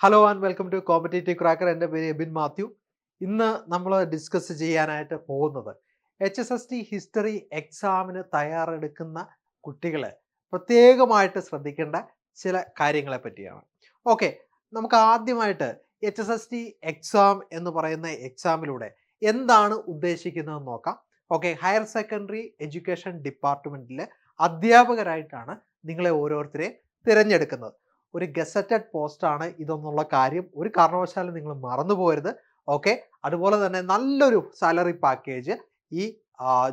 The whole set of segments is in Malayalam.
Hello and welcome to competitive cracker എന്റെ പേര് എബിൻ മാത്യു. ഇന്ന് നമ്മൾ ഡിസ്കസ് ചെയ്യാനായിട്ട് പോകുന്നത് H S S T history എക്സാമിന് തയ്യാറെടുക്കുന്ന കുട്ടികൾ പ്രത്യേകമായിട്ട് ശ്രദ്ധിക്കേണ്ട ചില കാര്യങ്ങളെ പറ്റിയാണ്. ഓക്കെ നമുക്ക് ആദ്യമായിട്ട് H S S T exam എന്ന് പറയുന്ന എക്സാമിലൂടെ എന്താണ് ഉദ്ദേശിക്കുന്നതെന്ന് നോക്കാം. ഓക്കെ ഹയർ സെക്കൻഡറി എഡ്യൂക്കേഷൻ ഡിപ്പാർട്ട്മെന്റിലെ അധ്യാപകരായിട്ടാണ് നിങ്ങളെ ഓരോരുത്തരെ തിരഞ്ഞെടുക്കുന്നത്. ഒരു ഗസറ്റഡ് പോസ്റ്റാണ് ഇതെന്നുള്ള കാര്യം ഒരു കാരണവശാലും നിങ്ങൾ മറന്നു പോകരുത്. ഓക്കെ? അതുപോലെ തന്നെ നല്ലൊരു സാലറി പാക്കേജ് ഈ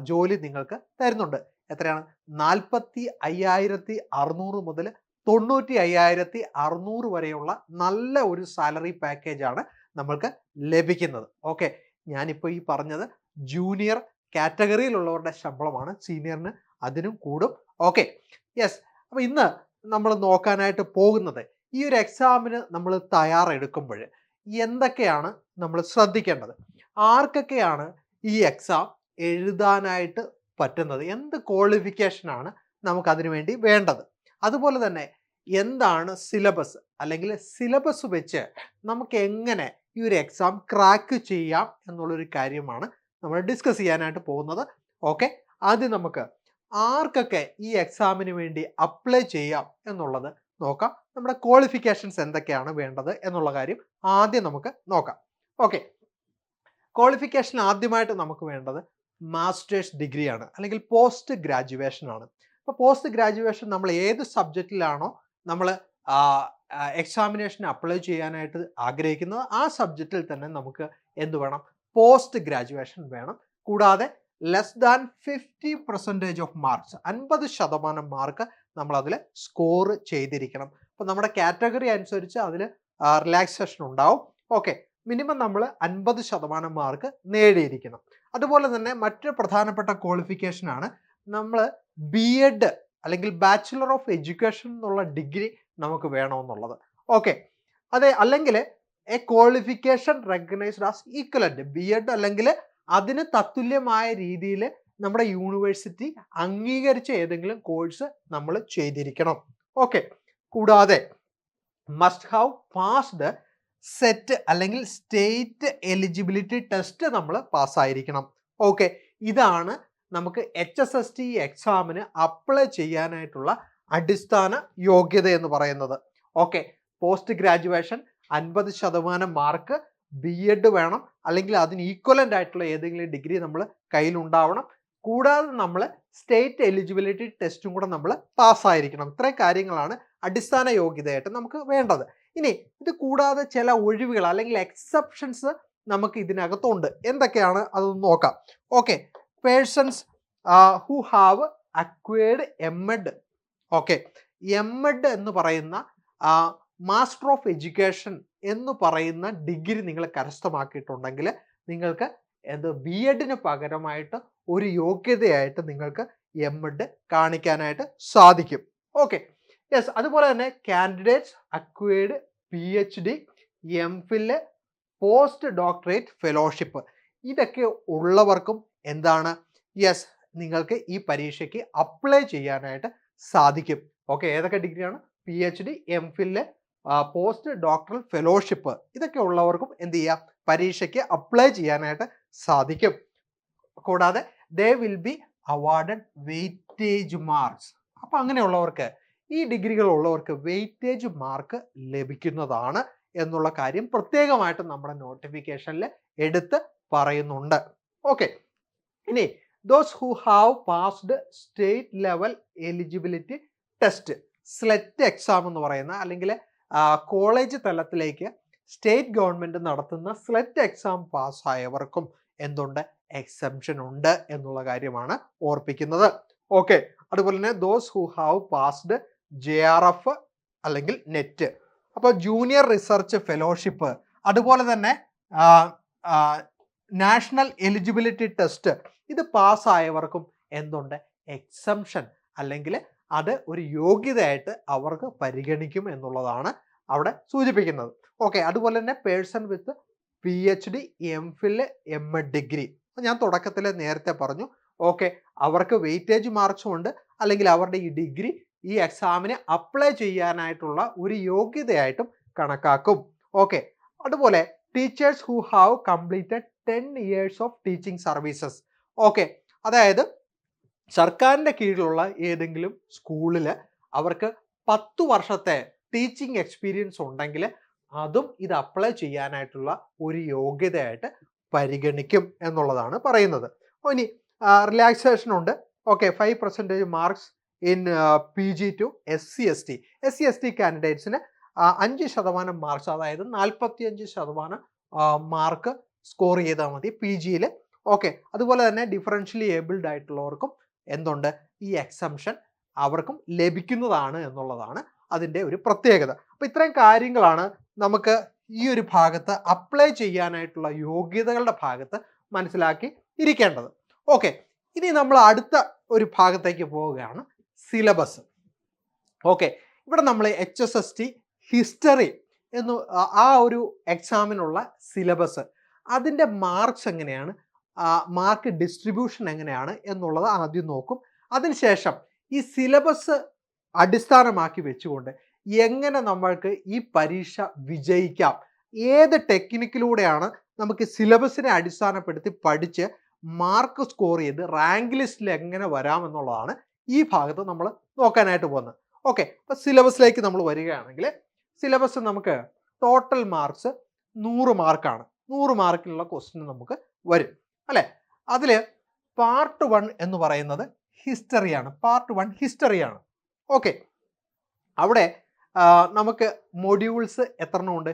ജോലി നിങ്ങൾക്ക് തരുന്നുണ്ട്. എത്രയാണ്? നാൽപ്പത്തി അയ്യായിരത്തി അറുന്നൂറ് മുതൽ തൊണ്ണൂറ്റി അയ്യായിരത്തി അറുന്നൂറ് വരെയുള്ള നല്ല ഒരു സാലറി പാക്കേജാണ് നമ്മൾക്ക് ലഭിക്കുന്നത്. ഓക്കെ? ഞാനിപ്പോൾ ഈ പറഞ്ഞത് ജൂനിയർ കാറ്റഗറിയിലുള്ളവരുടെ ശമ്പളമാണ്. സീനിയറിന് അതിനും കൂടും. ഓക്കെ? യെസ്. അപ്പോൾ ഇന്ന് നമ്മൾ നോക്കാനായിട്ട് പോകുന്നത്. ഈ ഒരു എക്സാമിന് നമ്മൾ തയ്യാറെടുക്കുമ്പോൾ എന്തൊക്കെയാണ് നമ്മൾ ശ്രദ്ധിക്കേണ്ടത്? ആർക്കൊക്കെയാണ് ഈ എക്സാം എഴുതാനായിട്ട് പറ്റുന്നത്? എന്ത് ക്വാളിഫിക്കേഷനാണ് നമുക്കതിനു വേണ്ടി വേണ്ടത്? അതുപോലെ തന്നെ എന്താണ് സിലബസ് അല്ലെങ്കിൽ സിലബസ് വെച്ച് നമുക്ക് എങ്ങനെ ഈ ഒരു എക്സാം ക്രാക്ക് ചെയ്യാം എന്നുള്ളൊരു കാര്യമാണ് നമ്മൾ ഡിസ്കസ് ചെയ്യാനായിട്ട് പോകുന്നത്. ഓക്കെ ആദ്യം നമുക്ക് ആർക്കൊക്കെ ഈ എക്സാമിന് വേണ്ടി അപ്ലൈ ചെയ്യാം എന്നുള്ളത് നോക്കാം. നമ്മുടെ ക്വാളിഫിക്കേഷൻസ് എന്തൊക്കെയാണ് വേണ്ടത് എന്നുള്ള കാര്യം ആദ്യം നമുക്ക് നോക്കാം. ഓക്കെ ക്വാളിഫിക്കേഷൻ ആദ്യമായിട്ട് നമുക്ക് വേണ്ടത് മാസ്റ്റേഴ്സ് ഡിഗ്രിയാണ് അല്ലെങ്കിൽ പോസ്റ്റ് ഗ്രാജുവേഷൻ ആണ്. അപ്പോൾ പോസ്റ്റ് ഗ്രാജുവേഷൻ നമ്മൾ ഏത് സബ്ജക്റ്റിലാണോ നമ്മൾ എക്സാമിനേഷന് അപ്ലൈ ചെയ്യാനായിട്ട് ആഗ്രഹിക്കുന്നത് ആ സബ്ജക്റ്റിൽ തന്നെ നമുക്ക് എന്ത് വേണം? പോസ്റ്റ് ഗ്രാജുവേഷൻ വേണം. കൂടാതെ less than fifty percentage of marks അൻപത് ശതമാനം മാർക്ക് നമ്മളതിൽ സ്കോർ ചെയ്തിരിക്കണം. അപ്പോൾ നമ്മുടെ കാറ്റഗറി അനുസരിച്ച് അതിൽ റിലാക്സേഷൻ ഉണ്ടാവും. ഓക്കെ മിനിമം നമ്മൾ അൻപത് ശതമാനം മാർക്ക് നേടിയിരിക്കണം. അതുപോലെ തന്നെ മറ്റൊരു പ്രധാനപ്പെട്ട ക്വാളിഫിക്കേഷനാണ് നമ്മൾ ബി എഡ് അല്ലെങ്കിൽ ബാച്ചിലർ ഓഫ് എഡ്യൂക്കേഷൻ എന്നുള്ള ഡിഗ്രി നമുക്ക് വേണമെന്നുള്ളത്. ഓക്കെ അതെ അല്ലെങ്കിൽ a qualification recognised as equivalent B Ed അല്ലെങ്കിൽ അതിന് തത്തുല്യമായ രീതിയിൽ നമ്മുടെ യൂണിവേഴ്സിറ്റി അംഗീകരിച്ച ഏതെങ്കിലും കോഴ്സ് നമ്മൾ ചെയ്തിരിക്കണം. ഓക്കെ. കൂടാതെ മസ്റ്റ് ഹാവ് പാസ്ഡ് സെറ്റ് അല്ലെങ്കിൽ സ്റ്റേറ്റ് എലിജിബിലിറ്റി ടെസ്റ്റ് നമ്മൾ പാസ്സായിരിക്കണം. ഓക്കെ. ഇതാണ് നമുക്ക് എച്ച് എസ് എസ് ടി എക്സാമിന് അപ്ലൈ ചെയ്യാനായിട്ടുള്ള അടിസ്ഥാന യോഗ്യത എന്ന് പറയുന്നത്. ഓക്കെ. പോസ്റ്റ് ഗ്രാജുവേഷൻ അൻപത് ശതമാനം മാർക്ക് ബി എഡ് വേണം അല്ലെങ്കിൽ അതിന് ഈക്വലന്റ് ആയിട്ടുള്ള ഏതെങ്കിലും ഡിഗ്രി നമ്മൾ കയ്യിലുണ്ടാവണം. കൂടാതെ നമ്മൾ സ്റ്റേറ്റ് എലിജിബിലിറ്റി ടെസ്റ്റും കൂടെ നമ്മൾ പാസ്സായിരിക്കണം. ഇത്രയും കാര്യങ്ങളാണ് അടിസ്ഥാന യോഗ്യതയായിട്ട് നമുക്ക് വേണ്ടത്. ഇനി ഇത് കൂടാതെ ചില ഒഴിവുകൾ അല്ലെങ്കിൽ എക്സെപ്ഷൻസ് നമുക്ക് ഇതിനകത്തുണ്ട്. എന്തൊക്കെയാണ്? അതൊന്ന് നോക്കാം. Okay persons who have acquired M Ed okay M Ed എന്ന് പറയുന്ന മാസ്റ്റർ ഓഫ് എഡ്യൂക്കേഷൻ എന്ന് പറയുന്ന ഡിഗ്രി നിങ്ങൾ കരസ്ഥമാക്കിയിട്ടുണ്ടെങ്കിൽ നിങ്ങൾക്ക് എന്ത് ബി എഡിന് പകരമായിട്ട് ഒരു യോഗ്യതയായിട്ട് നിങ്ങൾക്ക് എം എഡ് കാണിക്കാനായിട്ട് സാധിക്കും. ഓക്കെ യെസ് അതുപോലെ തന്നെ candidates acquired P H D M Phil post doctorate fellowship ഇതൊക്കെ ഉള്ളവർക്കും എന്താണ്? യെസ് നിങ്ങൾക്ക് ഈ പരീക്ഷയ്ക്ക് അപ്ലൈ ചെയ്യാനായിട്ട് സാധിക്കും. ഓക്കെ ഏതൊക്കെ ഡിഗ്രിയാണ് P H D M Phil post doctoral fellowship ഇതൊക്കെ ഉള്ളവർക്കും എന്ത് ചെയ്യാം? പരീക്ഷയ്ക്ക് അപ്ലൈ ചെയ്യാനായിട്ട് സാധിക്കും. കൂടാതെ they will be awarded weightage marks അപ്പം അങ്ങനെയുള്ളവർക്ക് ഈ ഡിഗ്രികൾ ഉള്ളവർക്ക് വെയിറ്റേജ് മാർക്ക് ലഭിക്കുന്നതാണ് എന്നുള്ള കാര്യം പ്രത്യേകമായിട്ട് നമ്മുടെ നോട്ടിഫിക്കേഷനിൽ എടുത്ത് പറയുന്നുണ്ട്. ഓക്കെ ഇനി those who have passed state level eligibility test SLET exam എന്ന് പറയുന്ന അല്ലെങ്കിൽ കോളേജ് തലത്തിലേക്ക് സ്റ്റേറ്റ് ഗവൺമെന്റ് നടത്തുന്ന സ്ലെറ്റ് എക്സാം പാസ്സായവർക്കും എന്തുണ്ട്? എക്സംഷൻ ഉണ്ട് എന്നുള്ള കാര്യമാണ് ഓർപ്പിക്കുന്നത്. ഓക്കെ. അതുപോലെ തന്നെ those who have passed J R F അല്ലെങ്കിൽ നെറ്റ് അപ്പോൾ ജൂനിയർ റിസർച്ച് ഫെലോഷിപ്പ് അതുപോലെ തന്നെ നാഷണൽ എലിജിബിലിറ്റി ടെസ്റ്റ് ഇത് പാസ്സായവർക്കും എന്തുണ്ട്? എക്സംഷൻ. അല്ലെങ്കിൽ അത് ഒരു യോഗ്യതയായിട്ട് അവർക്ക് പരിഗണിക്കും എന്നുള്ളതാണ് അവിടെ സൂചിപ്പിക്കുന്നത്. ഓക്കെ അതുപോലെ തന്നെ person with P H D M Phil M Ed degree ഞാൻ തുടക്കത്തിൽ നേരത്തെ പറഞ്ഞു ഓക്കെ അവർക്ക് വെയിറ്റേജ് മാർക്സും ഉണ്ട് അല്ലെങ്കിൽ അവരുടെ ഈ ഡിഗ്രി ഈ എക്സാമിന് അപ്ലൈ ചെയ്യാനായിട്ടുള്ള ഒരു യോഗ്യതയായിട്ടും കണക്കാക്കും. ഓക്കെ അതുപോലെ teachers who have completed ten years of teaching services okay അതായത് സർക്കാരിന്റെ കീഴിലുള്ള ഏതെങ്കിലും സ്കൂളിൽ അവർക്ക് പത്ത് വർഷത്തെ ടീച്ചിങ് എക്സ്പീരിയൻസ് ഉണ്ടെങ്കിൽ അതും ഇത് അപ്ലൈ ചെയ്യാനായിട്ടുള്ള ഒരു യോഗ്യതയായിട്ട് പരിഗണിക്കും എന്നുള്ളതാണ് പറയുന്നത്. ഇനി റിലാക്സേഷൻ ഉണ്ട്. Okay five percentage marks in P G to S C S T S C S T കാൻഡിഡേറ്റ്സിന് അഞ്ച് ശതമാനം മാർക്സ് അതായത് നാൽപ്പത്തി അഞ്ച് ശതമാനം മാർക്ക് സ്കോർ ചെയ്താൽ മതി പി ജിയിൽ ഓക്കെ അതുപോലെ തന്നെ ഡിഫറൻഷ്യലി ഏബിൾഡ് ആയിട്ടുള്ളവർക്കും എന്തുണ്ട്? ഈ എക്സംഷൻ അവർക്കും ലഭിക്കുന്നതാണ് എന്നുള്ളതാണ് അതിന്റെ ഒരു പ്രത്യേകത. അപ്പോൾ ഇത്രയും കാര്യങ്ങളാണ് നമുക്ക് ഈ ഒരു ഭാഗത്ത് അപ്ലൈ ചെയ്യാനായിട്ടുള്ള യോഗ്യതകളുടെ ഭാഗത്ത് മനസ്സിലാക്കി ഇരിക്കേണ്ടത്. ഓക്കെ ഇനി നമ്മൾ അടുത്ത ഒരു ഭാഗത്തേക്ക് പോവുകയാണ് സിലബസ് ഓക്കെ ഇവിടെ നമ്മൾ H S S T history എന്ന് ആ ഒരു എക്സാമിനുള്ള സിലബസ് അതിന്റെ മാർക്സ് എങ്ങനെയാണ്? മാർക്ക് ഡിസ്ട്രിബ്യൂഷൻ എങ്ങനെയാണ് എന്നുള്ളത് ആദ്യം നോക്കും. അതിനുശേഷം ഈ സിലബസ് അടിസ്ഥാനമാക്കി വെച്ചുകൊണ്ട് എങ്ങനെ നമ്മൾക്ക് ഈ പരീക്ഷ വിജയിക്കാം? ഏത് ടെക്നിക്കിലൂടെയാണ് നമുക്ക് സിലബസിനെ അടിസ്ഥാനപ്പെടുത്തി പഠിച്ച് മാർക്ക് സ്കോർ ചെയ്ത് റാങ്ക് ലിസ്റ്റിൽ എങ്ങനെ വരാമെന്നുള്ളതാണ് ഈ ഭാഗത്ത് നമ്മൾ നോക്കാനായിട്ട് പോകുന്നത്. ഓക്കെ അപ്പോൾ സിലബസിലേക്ക് നമ്മൾ വരികയാണെങ്കിൽ സിലബസ് നമുക്ക് ടോട്ടൽ മാർക്സ് നൂറ് മാർക്കാണ്. നൂറ് മാർക്കിനുള്ള ക്വസ്റ്റ്യൻ നമുക്ക് വരും. അല്ലേ? അതിൽ പാർട്ട് വൺ എന്ന് പറയുന്നത് ഹിസ്റ്ററിയാണ്. പാർട്ട് വൺ ഹിസ്റ്ററിയാണ്. ഓക്കെ. അവിടെ നമുക്ക് മൊഡ്യൂൾസ് എത്ര ഉണ്ട്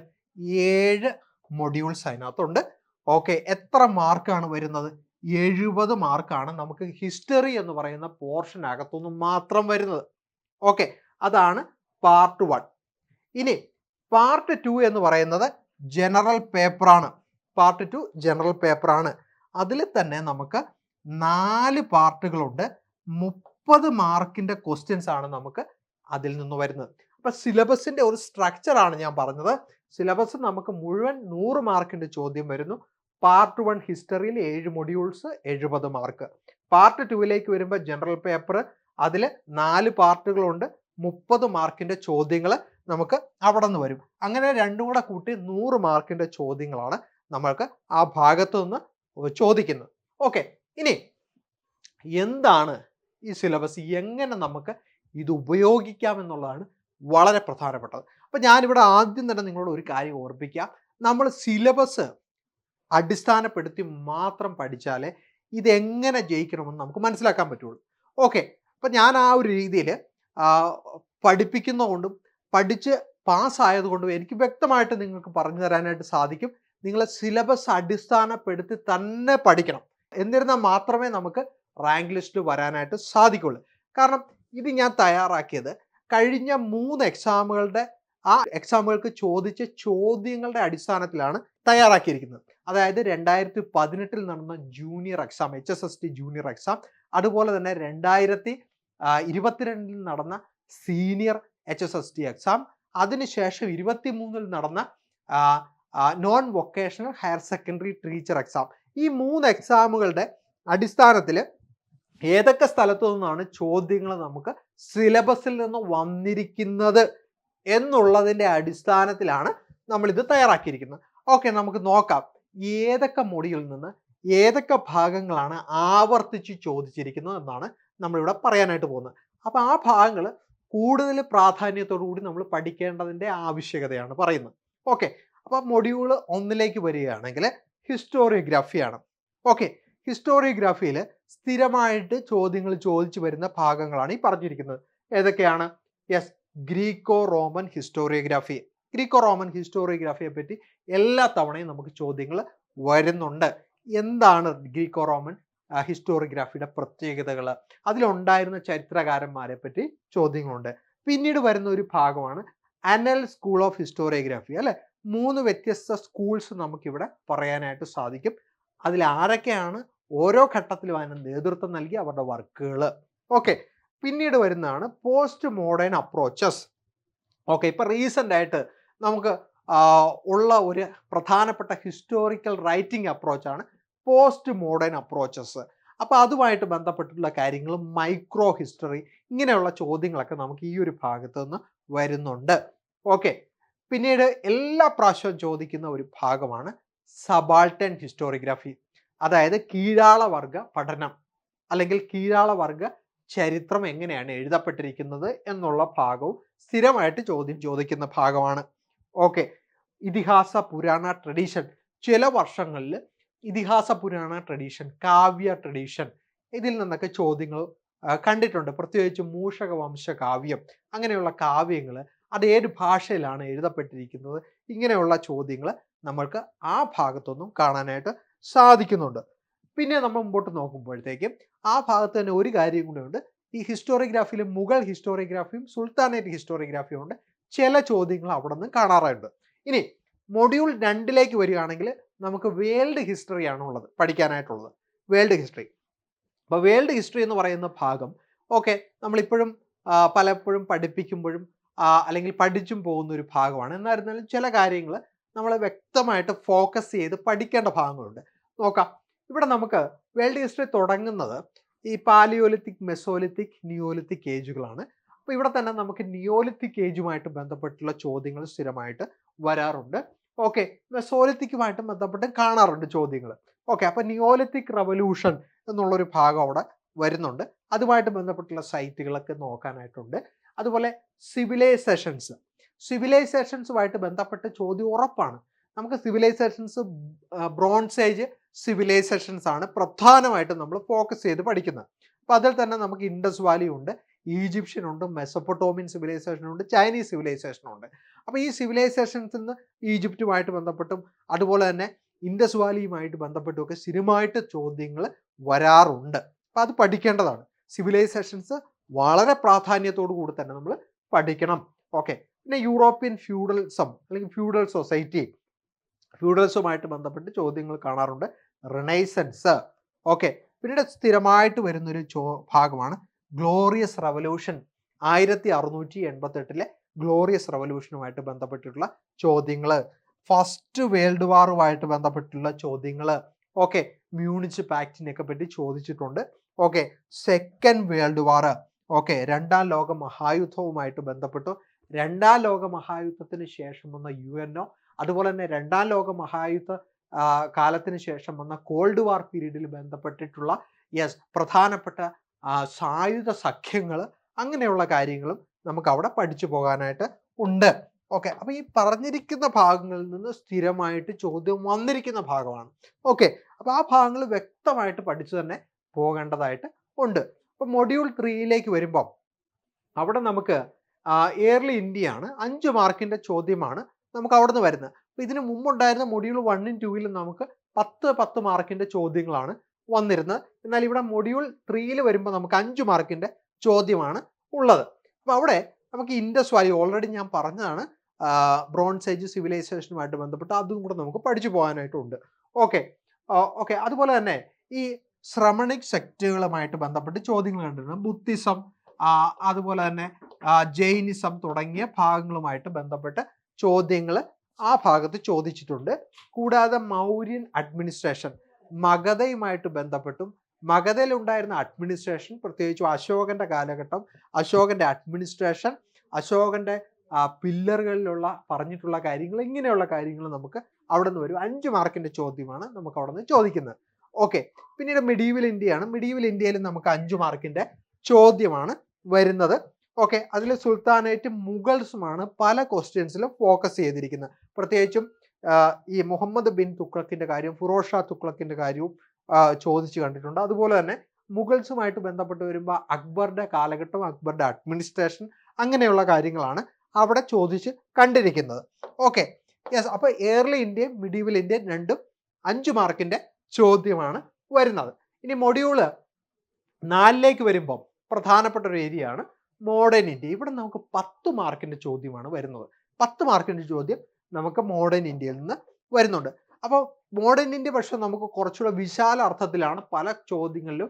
ഏഴ് മൊഡ്യൂൾസ് അതിനകത്തുണ്ട്. ഓക്കെ എത്ര മാർക്കാണ് വരുന്നത്? എഴുപത് മാർക്കാണ് നമുക്ക് ഹിസ്റ്ററി എന്ന് പറയുന്ന പോർഷൻ അകത്തുനിന്ന് മാത്രം വരുന്നത്. ഓക്കെ അതാണ് പാർട്ട് വൺ ഇനി പാർട്ട് ടു എന്ന് പറയുന്നത് ജനറൽ പേപ്പറാണ് പാർട്ട് ടു ജനറൽ പേപ്പറാണ് അതിൽ തന്നെ നമുക്ക് നാല് പാർട്ടുകളുണ്ട് മുപ്പത് മാർക്കിന്റെ ക്വസ്റ്റ്യൻസ് ആണ് നമുക്ക് അതിൽ നിന്ന് വരുന്നത്. അപ്പം സിലബസിന്റെ ഒരു സ്ട്രക്ചറാണ് ഞാൻ പറഞ്ഞത്. സിലബസ് നമുക്ക് മുഴുവൻ നൂറ് മാർക്കിന്റെ ചോദ്യം വരുന്നു. പാർട്ട് വൺ ഹിസ്റ്ററിയിൽ ഏഴ് മൊഡ്യൂൾസ് എഴുപത് മാർക്ക് പാർട്ട് ടുവിലേക്ക് വരുമ്പോൾ ജനറൽ പേപ്പർ അതിൽ നാല് പാർട്ടുകളുണ്ട് മുപ്പത് മാർക്കിന്റെ ചോദ്യങ്ങൾ നമുക്ക് അവിടെ നിന്ന് വരും. അങ്ങനെ രണ്ടും കൂടെ കൂട്ടി നൂറ് മാർക്കിന്റെ ചോദ്യങ്ങളാണ് നമ്മൾക്ക് ആ ഭാഗത്തു നിന്ന് ചോദിക്കുന്നത്. ഓക്കെ ഇനി എന്താണ് ഈ സിലബസ് എങ്ങനെ നമുക്ക് ഇത് ഉപയോഗിക്കാം എന്നുള്ളതാണ് വളരെ പ്രധാനപ്പെട്ടത്. അപ്പം ഞാനിവിടെ ആദ്യം തന്നെ നിങ്ങളോട് ഒരു കാര്യം ഓർപ്പിക്കാം. നമ്മൾ സിലബസ് അടിസ്ഥാനപ്പെടുത്തി മാത്രം പഠിച്ചാലേ ഇതെങ്ങനെ ജയിക്കണമെന്ന് നമുക്ക് മനസ്സിലാക്കാൻ പറ്റുള്ളൂ. ഓക്കെ. അപ്പം ഞാൻ ആ ഒരു രീതിയിൽ പഠിപ്പിക്കുന്നതുകൊണ്ടും പഠിച്ച് പാസ്സായതുകൊണ്ടും എനിക്ക് വ്യക്തമായിട്ട് നിങ്ങൾക്ക് പറഞ്ഞു തരാനായിട്ട് സാധിക്കും. നിങ്ങളെ സിലബസ് അടിസ്ഥാനപ്പെടുത്തി തന്നെ പഠിക്കണം. എന്നിരുന്നാൽ മാത്രമേ നമുക്ക് റാങ്ക് ലിസ്റ്റിൽ വരാനായിട്ട് സാധിക്കുള്ളൂ. കാരണം ഇത് ഞാൻ തയ്യാറാക്കിയത് കഴിഞ്ഞ മൂന്ന് എക്സാമുകളുടെ ആ എക്സാമുകൾക്ക് ചോദിച്ച ചോദ്യങ്ങളുടെ അടിസ്ഥാനത്തിലാണ് തയ്യാറാക്കിയിരിക്കുന്നത്. അതായത് രണ്ടായിരത്തി പതിനെട്ടിൽ നടന്ന junior exam H S S T junior exam അതുപോലെ തന്നെ രണ്ടായിരത്തി ഇരുപത്തിരണ്ടിൽ നടന്ന senior H S S T exam അതിനുശേഷം ഇരുപത്തി മൂന്നിൽ നടന്ന non vocational higher secondary teacher exam ഈ മൂന്ന് എക്സാമുകളുടെ അടിസ്ഥാനത്തിൽ ഏതൊക്കെ സ്ഥലത്തു നിന്നാണ് ചോദ്യങ്ങൾ നമുക്ക് സിലബസിൽ നിന്ന് വന്നിരിക്കുന്നത് എന്നുള്ളതിന്റെ അടിസ്ഥാനത്തിലാണ് നമ്മളിത് തയ്യാറാക്കിയിരിക്കുന്നത്. ഓക്കെ നമുക്ക് നോക്കാം. ഏതൊക്കെ മൊഴിയിൽ നിന്ന് ഏതൊക്കെ ഭാഗങ്ങളാണ് ആവർത്തിച്ച് ചോദിച്ചിരിക്കുന്നത് എന്നാണ് നമ്മളിവിടെ പറയാനായിട്ട് പോകുന്നത്. അപ്പോൾ ആ ഭാഗങ്ങൾ കൂടുതൽ പ്രാധാന്യത്തോടു കൂടി നമ്മൾ പഠിക്കേണ്ടതിന്റെ ആവശ്യകതയാണ് പറയുന്നത്. ഓക്കെ അപ്പോൾ മൊഡ്യൂൾ ഒന്നിലേക്ക് വരികയാണെങ്കിൽ ഹിസ്റ്റോറിയോഗ്രാഫിയാണ്. ഓക്കെ ഹിസ്റ്റോറിയോഗ്രാഫിയിൽ സ്ഥിരമായിട്ട് ചോദ്യങ്ങൾ ചോദിച്ചു വരുന്ന ഭാഗങ്ങളാണ് ഈ പറഞ്ഞിരിക്കുന്നത്. ഏതൊക്കെയാണ്? Yes Greco Roman historiography. Greco Roman ഹിസ്റ്റോറിയോഗ്രാഫിയെ പറ്റി എല്ലാ തവണയും നമുക്ക് ചോദ്യങ്ങൾ വരുന്നുണ്ട്. എന്താണ് ഗ്രീക്കോ റോമൻ ഹിസ്റ്റോറിയോഗ്രാഫിയുടെ പ്രത്യേകതകൾ? അതിലുണ്ടായിരുന്ന ചരിത്രകാരന്മാരെ പറ്റി ചോദ്യങ്ങളുണ്ട്. പിന്നീട് വരുന്ന ഒരു ഭാഗമാണ് അനൽ സ്കൂൾ ഓഫ് ഹിസ്റ്റോറിയോഗ്രാഫി. അല്ലെ? മൂന്ന് വ്യത്യസ്ത സ്കൂൾസ് നമുക്കിവിടെ പറയാനായിട്ട് സാധിക്കും. അതിൽ ആരൊക്കെയാണ് ഓരോ ഘട്ടത്തിലും അതിന് നേതൃത്വം നൽകി അവരുടെ വർക്കുകൾ ഓക്കെ പിന്നീട് വരുന്നതാണ് പോസ്റ്റ് മോഡേൺ അപ്രോച്ചസ് ഓക്കെ ഇപ്പം റീസെന്റ് ആയിട്ട് നമുക്ക് ഉള്ള ഒരു പ്രധാനപ്പെട്ട ഹിസ്റ്റോറിക്കൽ റൈറ്റിംഗ് അപ്രോച്ചാണ് പോസ്റ്റ് മോഡേൺ അപ്രോച്ചസ് അപ്പോൾ അതുമായിട്ട് ബന്ധപ്പെട്ടിട്ടുള്ള കാര്യങ്ങളും മൈക്രോ ഹിസ്റ്ററി ഇങ്ങനെയുള്ള ചോദ്യങ്ങളൊക്കെ നമുക്ക് ഈ ഒരു ഭാഗത്ത് നിന്ന് വരുന്നുണ്ട്. ഓക്കെ പിന്നീട് എല്ലാ പ്രാവശ്യവും ചോദിക്കുന്ന ഒരു ഭാഗമാണ് സബാൾട്ടൻ ഹിസ്റ്റോറിയോഗ്രാഫി അതായത് കീഴാള വർഗ പഠനം അല്ലെങ്കിൽ കീഴാള വർഗ ചരിത്രം എങ്ങനെയാണ് എഴുതപ്പെട്ടിരിക്കുന്നത് എന്നുള്ള ഭാഗവും സ്ഥിരമായിട്ട് ചോദ്യം ചോദിക്കുന്ന ഭാഗമാണ്. ഓക്കെ ഇതിഹാസ പുരാണ ട്രഡീഷൻ ചില വർഷങ്ങളിൽ ഇതിഹാസ പുരാണ ട്രഡീഷൻ കാവ്യ ട്രഡീഷൻ ഇതിൽ നിന്നൊക്കെ ചോദ്യങ്ങൾ കണ്ടിട്ടുണ്ട്. പ്രത്യേകിച്ച് മൂഷക വംശ കാവ്യം അങ്ങനെയുള്ള കാവ്യങ്ങൾ അത് ഏത് ഭാഷയിലാണ് എഴുതപ്പെട്ടിരിക്കുന്നത് ഇങ്ങനെയുള്ള ചോദ്യങ്ങൾ നമ്മൾക്ക് ആ ഭാഗത്തൊന്നും കാണാനായിട്ട് സാധിക്കുന്നുണ്ട്. പിന്നെ നമ്മൾ മുമ്പോട്ട് നോക്കുമ്പോഴത്തേക്കും ആ ഭാഗത്ത് തന്നെ ഒരു കാര്യം കൂടെ ഉണ്ട്. ഈ ഹിസ്റ്റോറിയോഗ്രാഫിയിൽ മുഗൾ ഹിസ്റ്റോറിയോഗ്രാഫിയും സുൽത്താനേറ്റ് ഹിസ്റ്റോറിയോഗ്രാഫിയും ഉണ്ട്. ചില ചോദ്യങ്ങൾ അവിടെ നിന്ന് കാണാറുണ്ട്. ഇനി മൊഡ്യൂൾ രണ്ടിലേക്ക് വരികയാണെങ്കിൽ നമുക്ക് വേൾഡ് ഹിസ്റ്ററിയാണ് ഉള്ളത് പഠിക്കാനായിട്ടുള്ളത്. World history. അപ്പോൾ വേൾഡ് ഹിസ്റ്ററി എന്ന് പറയുന്ന ഭാഗം ഓക്കെ നമ്മളിപ്പോഴും പലപ്പോഴും പഠിപ്പിക്കുമ്പോഴും അല്ലെങ്കിൽ പഠിച്ചും പോകുന്ന ഒരു ഭാഗമാണ്. എന്നായിരുന്നാലും ചില കാര്യങ്ങൾ നമ്മൾ വ്യക്തമായിട്ട് ഫോക്കസ് ചെയ്ത് പഠിക്കേണ്ട ഭാഗങ്ങളുണ്ട്. നോക്കാം. ഇവിടെ നമുക്ക് വേൾഡ് ഹിസ്റ്ററി തുടങ്ങുന്നത് ഈ പാലിയോലിത്തിക് മെസോലിത്തിക് നിയോലിത്തിക് ഏജുകളാണ് അപ്പോൾ ഇവിടെ തന്നെ നമുക്ക് നിയോലിത്തിക് ഏജുമായിട്ട് ബന്ധപ്പെട്ടുള്ള ചോദ്യങ്ങൾ സ്ഥിരമായിട്ട് വരാറുണ്ട്. ഓക്കെ മെസോലിത്തിക്കുമായിട്ട് ബന്ധപ്പെട്ട് കാണാറുണ്ട് ചോദ്യങ്ങൾ. ഓക്കെ അപ്പോൾ നിയോലിത്തിക് റവല്യൂഷൻ എന്നുള്ളൊരു ഭാഗം അവിടെ വരുന്നുണ്ട്. അതുമായിട്ട് ബന്ധപ്പെട്ടുള്ള സൈറ്റുകളൊക്കെ നോക്കാനായിട്ടുണ്ട്. അതുപോലെ സിവിലൈസേഷൻസ് സിവിലൈസേഷൻസുമായിട്ട് ബന്ധപ്പെട്ട് ചോദ്യം ഉറപ്പാണ്. നമുക്ക് സിവിലൈസേഷൻസ് ബ്രോൺസ് ഏജ് സിവിലൈസേഷൻസ് ആണ് പ്രധാനമായിട്ടും നമ്മൾ ഫോക്കസ് ചെയ്ത് പഠിക്കുന്നത്. അപ്പോൾ അതിൽ തന്നെ നമുക്ക് ഇൻഡസ് വാലി ഉണ്ട് ഈജിപ്ഷ്യൻ ഉണ്ട് മെസപ്പൊട്ടോമിയൻ സിവിലൈസേഷൻ ഉണ്ട് ചൈനീസ് സിവിലൈസേഷൻ ഉണ്ട്. അപ്പോൾ ഈ സിവിലൈസേഷൻസ് നിന്ന് ഈജിപ്റ്റുമായിട്ട് ബന്ധപ്പെട്ടും അതുപോലെ തന്നെ ഇൻഡസ് വാലിയുമായിട്ട് ബന്ധപ്പെട്ടുമൊക്കെ സ്ഥിരമായിട്ട് ചോദ്യങ്ങൾ വരാറുണ്ട്. അപ്പോൾ അത് പഠിക്കേണ്ടതാണ്. സിവിലൈസേഷൻസ് വളരെ പ്രാധാന്യത്തോടു കൂടി തന്നെ നമ്മൾ പഠിക്കണം. ഓക്കെ. പിന്നെ യൂറോപ്യൻ ഫ്യൂഡൽസം അല്ലെങ്കിൽ ഫ്യൂഡൽ സൊസൈറ്റി. ഫ്യൂഡൽസുമായിട്ട് ബന്ധപ്പെട്ട് ചോദ്യങ്ങൾ കാണാറുണ്ട്. റിനൈസൻസ്. ഓക്കെ. പിന്നീട് സ്ഥിരമായിട്ട് വരുന്നൊരു ചോ ഭാഗമാണ് ഗ്ലോറിയസ് റവല്യൂഷൻ. ആയിരത്തി അറുന്നൂറ്റി എൺപത്തെട്ടിലെ ഗ്ലോറിയസ് റവല്യൂഷനുമായിട്ട് ബന്ധപ്പെട്ടിട്ടുള്ള ചോദ്യങ്ങൾ ഫസ്റ്റ് വേൾഡ് വാറുമായിട്ട് ബന്ധപ്പെട്ടുള്ള ചോദ്യങ്ങൾ ഓക്കെ. മ്യൂണിച്ച് പാക്റ്റിനെയൊക്കെ പറ്റി ചോദിച്ചിട്ടുണ്ട്. Okay. Second world war okay. രണ്ടാം ലോക മഹായുദ്ധവുമായിട്ട് ബന്ധപ്പെട്ടു. രണ്ടാം ലോക മഹായുദ്ധത്തിന് ശേഷം വന്ന യു എൻ ഒ അതുപോലെ തന്നെ രണ്ടാം ലോക മഹായുദ്ധ കാലത്തിന് ശേഷം വന്ന കോൾഡ് വാർ പീരീഡിൽ ബന്ധപ്പെട്ടിട്ടുള്ള യെസ് പ്രധാനപ്പെട്ട സായുധ സഖ്യങ്ങൾ അങ്ങനെയുള്ള കാര്യങ്ങളും നമുക്ക് അവിടെ പഠിച്ചു പോകാനായിട്ട് ഉണ്ട്. ഓക്കെ അപ്പോൾ ഈ പറഞ്ഞിരിക്കുന്ന ഭാഗങ്ങളിൽ നിന്ന് സ്ഥിരമായിട്ട് ചോദ്യം വന്നിരിക്കുന്ന ഭാഗമാണ്. ഓക്കെ അപ്പോൾ ആ ഭാഗങ്ങൾ വ്യക്തമായിട്ട് പഠിച്ചു തന്നെ പോകേണ്ടതായിട്ട് ഉണ്ട്. അപ്പോൾ മൊഡ്യൂൾ ത്രീയിലേക്ക് വരുമ്പം അവിടെ നമുക്ക് ഇയർലി ആണ് അഞ്ച് മാർക്കിന്റെ ചോദ്യമാണ് നമുക്ക് അവിടെ നിന്ന് വരുന്നത്. അപ്പോൾ ഇതിന് മുമ്പുണ്ടായിരുന്ന മൊഡ്യൂൾ വണ്ണും ടൂവിലും നമുക്ക് പത്ത് പത്ത് മാർക്കിന്റെ ചോദ്യങ്ങളാണ് വന്നിരുന്നത്. എന്നാൽ ഇവിടെ മൊഡ്യൂൾ ത്രീയിൽ വരുമ്പോൾ നമുക്ക് അഞ്ച് മാർക്കിന്റെ ചോദ്യമാണ് ഉള്ളത്. അപ്പോൾ അവിടെ നമുക്ക് ഇൻഡസ് വാലി ഓൾറെഡി ഞാൻ പറഞ്ഞതാണ്. ബ്രോൺസ് ഏജ് സിവിലൈസേഷനുമായിട്ട് ബന്ധപ്പെട്ട് അതും കൂടെ നമുക്ക് പഠിച്ചു പോകാനായിട്ടുണ്ട്. ഓക്കെ. ഓക്കെ. അതുപോലെ തന്നെ ഈ ശ്രമണിക് ശക്തികളുമായിട്ട് ബന്ധപ്പെട്ട് ചോദ്യങ്ങൾ കണ്ടിട്ടുണ്ട്. ബുദ്ധിസം അതുപോലെ തന്നെ ആ, ജൈനിസം തുടങ്ങിയ ഭാഗങ്ങളുമായിട്ട് ബന്ധപ്പെട്ട് ചോദ്യങ്ങൾ ആ ഭാഗത്ത് ചോദിച്ചിട്ടുണ്ട്. കൂടാതെ മൗര്യൻ അഡ്മിനിസ്ട്രേഷൻ മഗധയുമായിട്ട് ബന്ധപ്പെട്ടും മഗതയിലുണ്ടായിരുന്ന അഡ്മിനിസ്ട്രേഷൻ പ്രത്യേകിച്ചും അശോകന്റെ കാലഘട്ടം അശോകന്റെ അഡ്മിനിസ്ട്രേഷൻ അശോകന്റെ പില്ലറുകളിലുള്ള പറഞ്ഞിട്ടുള്ള കാര്യങ്ങൾ ഇങ്ങനെയുള്ള കാര്യങ്ങൾ നമുക്ക് അവിടെ നിന്ന് വരും. അഞ്ച് മാർക്കിന്റെ ചോദ്യമാണ് നമുക്ക് അവിടെ നിന്ന് ചോദിക്കുന്നത്. ഓക്കെ. പിന്നീട് മിഡീവൽ ഇന്ത്യയാണ്. മിഡീവൽ ഇന്ത്യയിൽ നമുക്ക് അഞ്ച് മാർക്കിന്റെ ചോദ്യമാണ് വരുന്നത്. ഓക്കെ അതിൽ സുൽത്താനേറ്റ് മുഗൾസുമാണ് പല ക്വസ്റ്റ്യൻസിലും ഫോക്കസ് ചെയ്തിരിക്കുന്നത്. പ്രത്യേകിച്ചും ഈ മുഹമ്മദ് ബിൻ തുക്ലക്കിന്റെ കാര്യം ഫിറോഷ് ഷാ തുക്ലക്കിന്റെ കാര്യവും ചോദിച്ചു കണ്ടിട്ടുണ്ട്. അതുപോലെ തന്നെ മുഗൾസുമായിട്ട് ബന്ധപ്പെട്ട് വരുമ്പോൾ അക്ബറുടെ കാലഘട്ടം അക്ബറുടെ അഡ്മിനിസ്ട്രേഷൻ അങ്ങനെയുള്ള കാര്യങ്ങളാണ് അവിടെ ചോദിച്ച് കണ്ടിരിക്കുന്നത്. ഓക്കെ യെസ് അപ്പോൾ ഏർലി ഇന്ത്യയും മിഡീവൽ ഇന്ത്യയും രണ്ടും അഞ്ച് മാർക്കിന്റെ ചോദ്യമാണ് വരുന്നത്. ഇനി മൊഡ്യൂൾ നാലിലേക്ക് വരുമ്പം പ്രധാനപ്പെട്ട ഒരു ഏരിയയാണ് മോഡേൺ ഇന്ത്യ. ഇവിടെ നമുക്ക് പത്ത് മാർക്കിന്റെ ചോദ്യമാണ് വരുന്നത്. പത്ത് മാർക്കിന്റെ ചോദ്യം നമുക്ക് മോഡേൺ ഇന്ത്യയിൽ നിന്ന് വരുന്നുണ്ട്. അപ്പോൾ മോഡേൺ ഇന്ത്യ പക്ഷെ നമുക്ക് കുറച്ചുകൂടെ വിശാല അർത്ഥത്തിലാണ് പല ചോദ്യങ്ങളിലും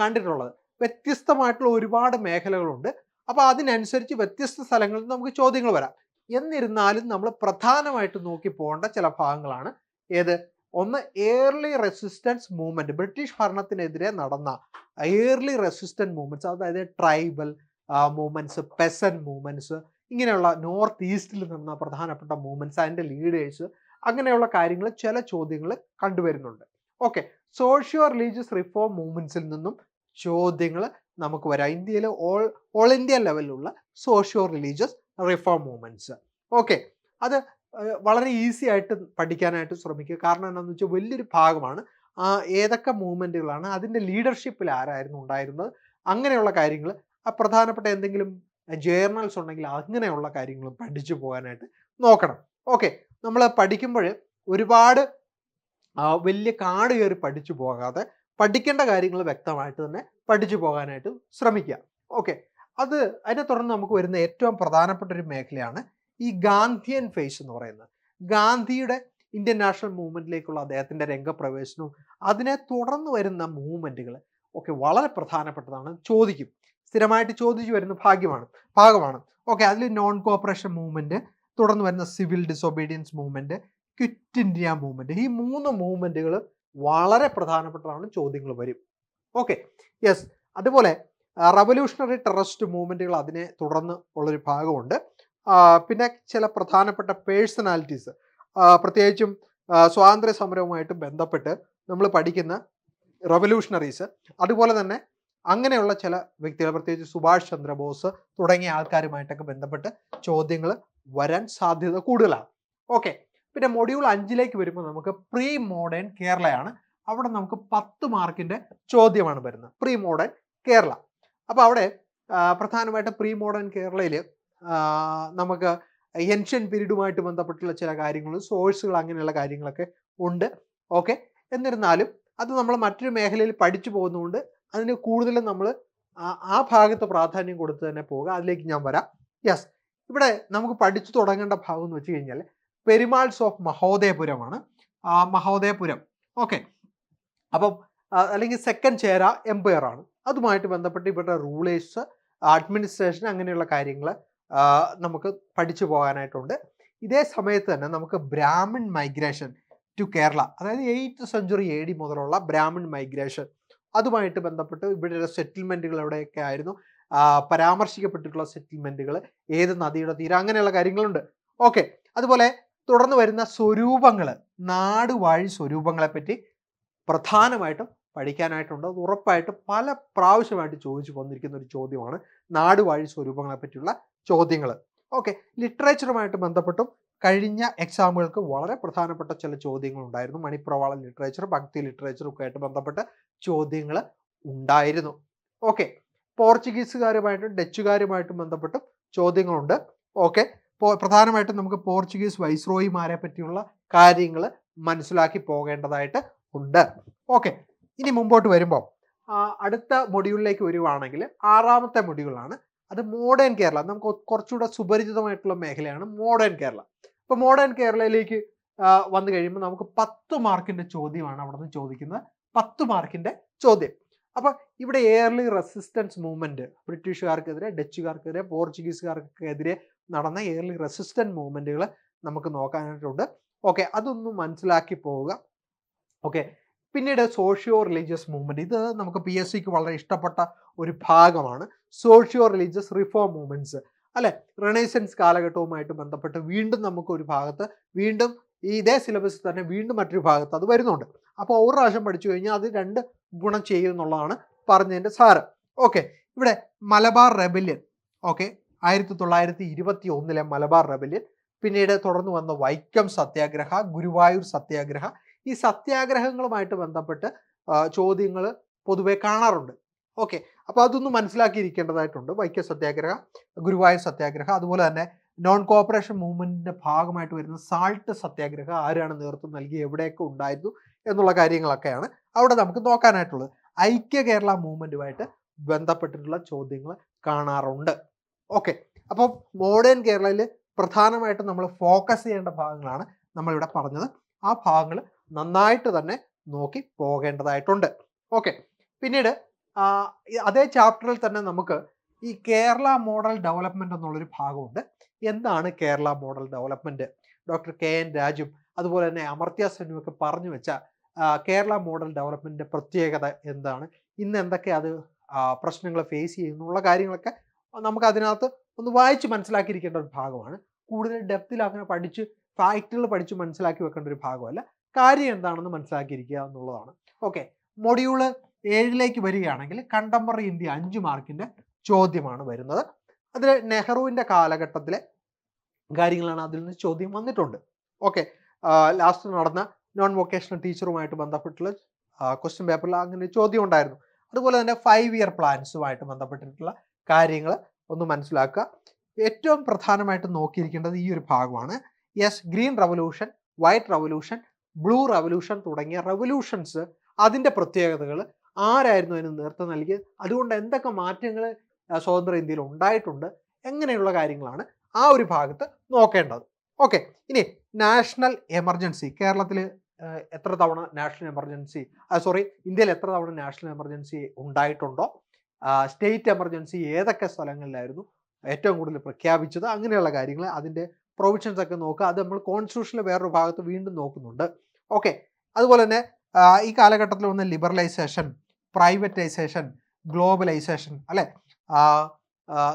കണ്ടിട്ടുള്ളത്. വ്യത്യസ്തമായിട്ടുള്ള ഒരുപാട് മേഖലകളുണ്ട്. അപ്പോൾ അതിനനുസരിച്ച് വ്യത്യസ്ത സ്ഥലങ്ങളിൽ നിന്ന് നമുക്ക് ചോദ്യങ്ങൾ വരാം. എന്നിരുന്നാലും നമ്മൾ പ്രധാനമായിട്ട് നോക്കി പോകേണ്ട ചില ഭാഗങ്ങളാണ് ഏത്? ഒന്ന് ഏർലി റെസിസ്റ്റൻസ് മൂവ്മെന്റ് ബ്രിട്ടീഷ് ഭരണത്തിനെതിരെ നടന്ന ഏർലി റെസിസ്റ്റന്റ് മൂവ്മെന്റ്സ് അതായത് ട്രൈബൽ മൂവ്മെന്റ്സ് പെസൻ മൂവ്മെന്റ്സ് ഇങ്ങനെയുള്ള നോർത്ത് ഈസ്റ്റിൽ നിന്ന പ്രധാനപ്പെട്ട മൂവ്മെന്റ്സ് അതിന്റെ ലീഡേഴ്സ് അങ്ങനെയുള്ള കാര്യങ്ങൾ ചില ചോദ്യങ്ങൾ കണ്ടുവരുന്നുണ്ട്. ഓക്കെ സോഷ്യോ റിലീജിയസ് റിഫോം മൂവ്മെന്റ്സിൽ നിന്നും ചോദ്യങ്ങൾ നമുക്ക് വരാം. ഇന്ത്യയിലെ ഓൾ ഓൾ ഇന്ത്യ ലെവലിലുള്ള socio religious reform movements okay അത് വളരെ ഈസി ആയിട്ട് പഠിക്കാനായിട്ട് ശ്രമിക്കുക. കാരണം എന്താണെന്ന് വെച്ചാൽ വലിയൊരു ഭാഗമാണ് ഏതൊക്കെ മൂവ്മെന്റുകളാണ് അതിന്റെ ലീഡർഷിപ്പിൽ ആരായിരുന്നു ഉണ്ടായിരുന്നത് അങ്ങനെയുള്ള കാര്യങ്ങൾ ആ പ്രധാനപ്പെട്ട എന്തെങ്കിലും ജേർണൽസ് ഉണ്ടെങ്കിൽ അങ്ങനെയുള്ള കാര്യങ്ങളും പഠിച്ചു പോകാനായിട്ട് നോക്കണം. ഓക്കെ. നമ്മൾ പഠിക്കുമ്പോൾ ഒരുപാട് വലിയ കാട് കയറി പഠിച്ചു പോകാതെ പഠിക്കേണ്ട കാര്യങ്ങൾ വ്യക്തമായിട്ട് തന്നെ പഠിച്ചു പോകാനായിട്ട് ശ്രമിക്കുക. ഓക്കെ. അത് അതിനെ തുടർന്ന് നമുക്ക് വരുന്ന ഏറ്റവും പ്രധാനപ്പെട്ട ഒരു മേഖലയാണ് ഈ ഗാന്ധിയൻ ഫേസ് എന്ന് പറയുന്നത്. ഗാന്ധിയുടെ ഇന്ത്യൻ നാഷണൽ മൂവ്മെന്റിലേക്കുള്ള അദ്ദേഹത്തിന്റെ രംഗപ്രവേശനവും അതിനെ തുടർന്ന് വരുന്ന മൂവ്മെന്റുകൾ ഒക്കെ വളരെ പ്രധാനപ്പെട്ടതാണ്. ചോദിക്കും. സ്ഥിരമായിട്ട് ചോദിച്ചു വരുന്ന ഭാഗ്യമാണ് ഭാഗമാണ്. ഓക്കെ അതിൽ നോൺ കോപ്പറേഷൻ മൂവ്മെന്റ് തുടർന്ന് വരുന്ന civil disobedience movement quit India movement ഈ മൂന്ന് മൂവ്മെന്റുകൾ വളരെ പ്രധാനപ്പെട്ടതാണ് ചോദ്യങ്ങൾ വരും. ഓക്കെ യെസ് അതുപോലെ റവല്യൂഷണറി ടെററിസ്റ്റ് മൂവ്മെന്റുകൾ അതിനെ തുടർന്ന് ഉള്ളൊരു ഭാഗമുണ്ട്. പിന്നെ ചില പ്രധാനപ്പെട്ട പേഴ്സണാലിറ്റീസ് പ്രത്യേകിച്ചും സ്വാതന്ത്ര്യ സമരവുമായിട്ട് ബന്ധപ്പെട്ട് നമ്മൾ പഠിക്കുന്ന റവല്യൂഷണറീസ് അതുപോലെ തന്നെ അങ്ങനെയുള്ള ചില വ്യക്തികൾ പ്രത്യേകിച്ച് സുഭാഷ് ചന്ദ്രബോസ് തുടങ്ങിയ ആൾക്കാരുമായിട്ടൊക്കെ ബന്ധപ്പെട്ട് ചോദ്യങ്ങൾ വരാൻ സാധ്യത കൂടുതലാണ്. ഓക്കെ. പിന്നെ മൊഡ്യൂൾ അഞ്ചിലേക്ക് വരുമ്പോൾ നമുക്ക് പ്രീ മോഡേൺ കേരളയാണ്. അവിടെ നമുക്ക് പത്ത് മാർക്കിന്റെ ചോദ്യമാണ് വരുന്നത്. Pre modern Kerala. അപ്പോൾ അവിടെ പ്രധാനമായിട്ട് പ്രീ മോഡേൺ കേരളയിൽ നമുക്ക് എൻഷ്യൻ പീരീഡുമായിട്ട് ബന്ധപ്പെട്ടുള്ള ചില കാര്യങ്ങൾ സോഴ്സുകൾ അങ്ങനെയുള്ള കാര്യങ്ങളൊക്കെ ഉണ്ട്. ഓക്കെ. എന്നിരുന്നാലും അത് നമ്മൾ മറ്റൊരു മേഖലയിൽ പഠിച്ചു പോകുന്നതുകൊണ്ട് അതിന് കൂടുതലും നമ്മൾ ആ ഭാഗത്ത് പ്രാധാന്യം കൊടുത്ത് തന്നെ പോവുക. അതിലേക്ക് ഞാൻ വരാം. യെസ് ഇവിടെ നമുക്ക് പഠിച്ചു തുടങ്ങേണ്ട ഭാഗം എന്ന് വെച്ച് കഴിഞ്ഞാൽ പെരുമാൾസ് ഓഫ് മഹോദയപുരമാണ്. മഹോദയപുരം. ഓക്കെ അപ്പം അല്ലെങ്കിൽ സെക്കൻഡ് ചേര എംപയർ ആണ്. അതുമായിട്ട് ബന്ധപ്പെട്ട് ഇവരുടെ റൂളേഴ്സ് അഡ്മിനിസ്ട്രേഷൻ അങ്ങനെയുള്ള കാര്യങ്ങൾ നമുക്ക് പഠിച്ചു പോകാനായിട്ടുണ്ട്. ഇതേ സമയത്ത് തന്നെ നമുക്ക് ബ്രാഹ്മിൺ മൈഗ്രേഷൻ ടു കേരള അതായത് എയ്ത്ത് സെഞ്ചുറി എ ഡി മുതലുള്ള ബ്രാഹ്മിൺ മൈഗ്രേഷൻ അതുമായിട്ട് ബന്ധപ്പെട്ട് ഇവിടെയുള്ള സെറ്റിൽമെന്റുകൾ എവിടെയൊക്കെ ആയിരുന്നു? പരാമർശിക്കപ്പെട്ടിട്ടുള്ള സെറ്റിൽമെന്റുകൾ ഏത് നദിയുടെ തീരം അങ്ങനെയുള്ള കാര്യങ്ങളുണ്ട്. ഓക്കെ അതുപോലെ തുടർന്ന് വരുന്ന സ്വരൂപങ്ങൾ നാടുവാഴി സ്വരൂപങ്ങളെ പറ്റി പ്രധാനമായിട്ടും പഠിക്കാനായിട്ടുണ്ട്. അത് ഉറപ്പായിട്ട് പല പ്രാവശ്യമായിട്ട് ചോദിച്ചു വന്നിരിക്കുന്ന ഒരു ചോദ്യമാണ് നാടുവാഴി സ്വരൂപങ്ങളെ പറ്റിയുള്ള ചോദ്യങ്ങൾ ഓക്കെ ലിറ്ററേച്ചറുമായിട്ട് ബന്ധപ്പെട്ടും കഴിഞ്ഞ എക്സാമുകൾക്ക് വളരെ പ്രധാനപ്പെട്ട ചില ചോദ്യങ്ങൾ ഉണ്ടായിരുന്നു മണിപ്രവാള ലിറ്ററേച്ചർ ഭക്തി ലിറ്ററേച്ചർ ഒക്കെ ആയിട്ട് ബന്ധപ്പെട്ട ചോദ്യങ്ങൾ ഉണ്ടായിരുന്നു. ഓക്കെ പോർച്ചുഗീസുകാരുമായിട്ടും ഡച്ചുകാരുമായിട്ടും ബന്ധപ്പെട്ടും ചോദ്യങ്ങളുണ്ട്. ഓക്കെ പ്രധാനമായിട്ടും നമുക്ക് പോർച്ചുഗീസ് വൈസ്രോയിമാരെ പറ്റിയുള്ള കാര്യങ്ങൾ മനസ്സിലാക്കി പോകേണ്ടതായിട്ട് ഉണ്ട്. ഓക്കെ ഇനി മുമ്പോട്ട് വരുമ്പോൾ അടുത്ത മൊഡ്യൂളിലേക്ക് വരുവാണെങ്കിൽ ആറാമത്തെ മൊഡ്യൂളാണ് അത് മോഡേൺ കേരള. നമുക്ക് കുറച്ചുകൂടെ സുപരിചിതമായിട്ടുള്ള മേഖലയാണ് മോഡേൺ കേരള. അപ്പോൾ മോഡേൺ കേരളയിലേക്ക് വന്നു കഴിയുമ്പോൾ നമുക്ക് പത്ത് മാർക്കിന്റെ ചോദ്യമാണ് അവിടെ നിന്ന് ചോദിക്കുന്നത്. പത്ത് മാർക്കിന്റെ ചോദ്യം. അപ്പോൾ ഇവിടെ എയർലി റെസിസ്റ്റൻസ് മൂവ്മെന്റ് ബ്രിട്ടീഷുകാർക്കെതിരെ ഡച്ചുകാർക്കെതിരെ പോർച്ചുഗീസുകാർക്കെതിരെ നടന്ന എയർലി റെസിസ്റ്റന്റ് മൂവ്മെന്റുകൾ നമുക്ക് നോക്കാനായിട്ടുണ്ട്. ഓക്കെ അതൊന്നും മനസ്സിലാക്കി പോവുക. ഓക്കെ പിന്നീട് സോഷ്യോ റിലീജിയസ് മൂവ്മെന്റ് ഇത് നമുക്ക് പി എസ് സിക്ക് വളരെ ഇഷ്ടപ്പെട്ട ഒരു ഭാഗമാണ്. സോഷ്യോ റിലീജിയസ് റിഫോം മൂവ്മെന്റ്സ് അല്ലെ? റിനൈസൻസ് കാലഘട്ടവുമായിട്ട് ബന്ധപ്പെട്ട് വീണ്ടും നമുക്ക് ഒരു ഭാഗത്ത് വീണ്ടും ഈ ഇതേ സിലബസിൽ തന്നെ വീണ്ടും മറ്റൊരു ഭാഗത്ത് അത് വരുന്നുണ്ട്. അപ്പോൾ ഒരു പ്രാവശ്യം പഠിച്ചു കഴിഞ്ഞാൽ അത് രണ്ട് ഗുണം ചെയ്യും എന്നുള്ളതാണ് പറഞ്ഞതിന്റെ സാറ് ഓക്കെ ഇവിടെ മലബാർ റെബല്യൻ. ഓക്കെ ആയിരത്തി തൊള്ളായിരത്തി ഇരുപത്തി ഒന്നിലെ മലബാർ റെബല്യൻ. പിന്നീട് തുടർന്ന് വന്ന വൈക്കം സത്യാഗ്രഹ ഗുരുവായൂർ സത്യാഗ്രഹ ഈ സത്യാഗ്രഹങ്ങളുമായിട്ട് ബന്ധപ്പെട്ട് ചോദ്യങ്ങൾ പൊതുവെ കാണാറുണ്ട്. ഓക്കെ. അപ്പോൾ അതൊന്നും മനസ്സിലാക്കിയിരിക്കേണ്ടതായിട്ടുണ്ട്. വൈക്കം സത്യാഗ്രഹ ഗുരുവായൂർ സത്യാഗ്രഹം അതുപോലെ തന്നെ നോൺ കോപ്പറേഷൻ മൂവ്മെന്റിന്റെ ഭാഗമായിട്ട് വരുന്ന സാൾട്ട് സത്യാഗ്രഹ ആരാണ് നേതൃത്വം നൽകി എവിടെയൊക്കെ ഉണ്ടായിരുന്നു എന്നുള്ള കാര്യങ്ങളൊക്കെയാണ് അവിടെ നമുക്ക് നോക്കാനായിട്ടുള്ളത്. ഐക്യ കേരള മൂവ്മെന്റുമായിട്ട് ബന്ധപ്പെട്ടിട്ടുള്ള ചോദ്യങ്ങൾ കാണാറുണ്ട്. ഓക്കെ. അപ്പോൾ മോഡേൺ കേരളയിൽ പ്രധാനമായിട്ടും നമ്മൾ ഫോക്കസ് ചെയ്യേണ്ട ഭാഗങ്ങളാണ് നമ്മളിവിടെ പറഞ്ഞത്. ആ ഭാഗങ്ങൾ നന്നായിട്ട് തന്നെ നോക്കി പോകേണ്ടതായിട്ടുണ്ട്. ഓക്കെ. പിന്നീട് അതേ ചാപ്റ്ററിൽ തന്നെ നമുക്ക് ഈ കേരള മോഡൽ ഡെവലപ്മെന്റ് എന്നുള്ളൊരു ഭാഗമുണ്ട്. എന്താണ് Kerala model development? Doctor K N രാജും അതുപോലെ തന്നെ അമർത്യ സെനുമൊക്കെ പറഞ്ഞു വെച്ച കേരള മോഡൽ ഡെവലപ്മെന്റിന്റെ പ്രത്യേകത എന്താണ്? ഇന്ന് എന്തൊക്കെ അത് പ്രശ്നങ്ങൾ ഫേസ് ചെയ്യുന്നുള്ള കാര്യങ്ങളൊക്കെ നമുക്ക് അതിനകത്ത് ഒന്ന് വായിച്ച് മനസ്സിലാക്കിയിരിക്കേണ്ട ഒരു ഭാഗമാണ്. കൂടുതൽ ഡെപ്തിൽ അങ്ങനെ പഠിച്ച് ഫാക്റ്റുകൾ പഠിച്ച് മനസ്സിലാക്കി വെക്കേണ്ട ഒരു ഭാഗമല്ല. കാര്യം എന്താണെന്ന് മനസ്സിലാക്കിയിരിക്കുക എന്നുള്ളതാണ്. ഓക്കെ മൊഡ്യൂൾ ഏഴിലേക്ക് വരികയാണെങ്കിൽ കണ്ടംപററി ഇന്ത്യ അഞ്ച് മാർക്കിന്റെ ചോദ്യമാണ് വരുന്നത്. അതിൽ നെഹ്റുവിന്റെ കാലഘട്ടത്തിലെ കാര്യങ്ങളാണ് അതിൽ നിന്ന് ചോദ്യം വന്നിട്ടുണ്ട്. ഓക്കെ ലാസ്റ്റ് നടന്ന നോൺ വൊക്കേഷണൽ ടീച്ചറുമായിട്ട് ബന്ധപ്പെട്ടുള്ള ക്വസ്റ്റ്യൻ പേപ്പറിൽ അങ്ങനെ ഒരു ചോദ്യം ഉണ്ടായിരുന്നു. അതുപോലെ തന്നെ ഫൈവ് ഇയർ പ്ലാൻസുമായിട്ട് ബന്ധപ്പെട്ടിട്ടുള്ള കാര്യങ്ങൾ ഒന്ന് മനസ്സിലാക്കുക. ഏറ്റവും പ്രധാനമായിട്ട് നോക്കിയിരിക്കേണ്ടത് ഈ ഒരു ഭാഗമാണ്. Yes green revolution white revolution blue revolution തുടങ്ങിയ റവല്യൂഷൻസ് അതിന്റെ പ്രത്യേകതകൾ ആരായിരുന്നു അതിന് നേതൃത്വം നൽകിയത്? അതുകൊണ്ട് എന്തൊക്കെ മാറ്റങ്ങൾ സ്വതന്ത്ര ഇന്ത്യയിൽ ഉണ്ടായിട്ടുണ്ട്? എങ്ങനെയുള്ള കാര്യങ്ങളാണ് ആ ഒരു ഭാഗത്ത് നോക്കേണ്ടത്. ഓക്കെ ഇനി നാഷണൽ എമർജൻസി കേരളത്തിൽ എത്ര തവണ നാഷണൽ എമർജൻസി സോറി ഇന്ത്യയിൽ എത്ര തവണ നാഷണൽ എമർജൻസി ഉണ്ടായിട്ടുണ്ടോ? സ്റ്റേറ്റ് എമർജൻസി ഏതൊക്കെ സ്ഥലങ്ങളിലായിരുന്നു ഏറ്റവും കൂടുതൽ പ്രഖ്യാപിച്ചത്? അങ്ങനെയുള്ള കാര്യങ്ങൾ അതിന്റെ പ്രൊവിഷൻസ് ഒക്കെ നോക്കുക. അത് നമ്മൾ കോൺസ്റ്റിറ്റ്യൂഷനിലെ വേറൊരു ഭാഗത്ത് വീണ്ടും നോക്കുന്നുണ്ട്. ഓക്കെ അതുപോലെ തന്നെ ഈ കാലഘട്ടത്തിൽ വന്ന ലിബറലൈസേഷൻ പ്രൈവറ്റൈസേഷൻ ഗ്ലോബലൈസേഷൻ അല്ലെ?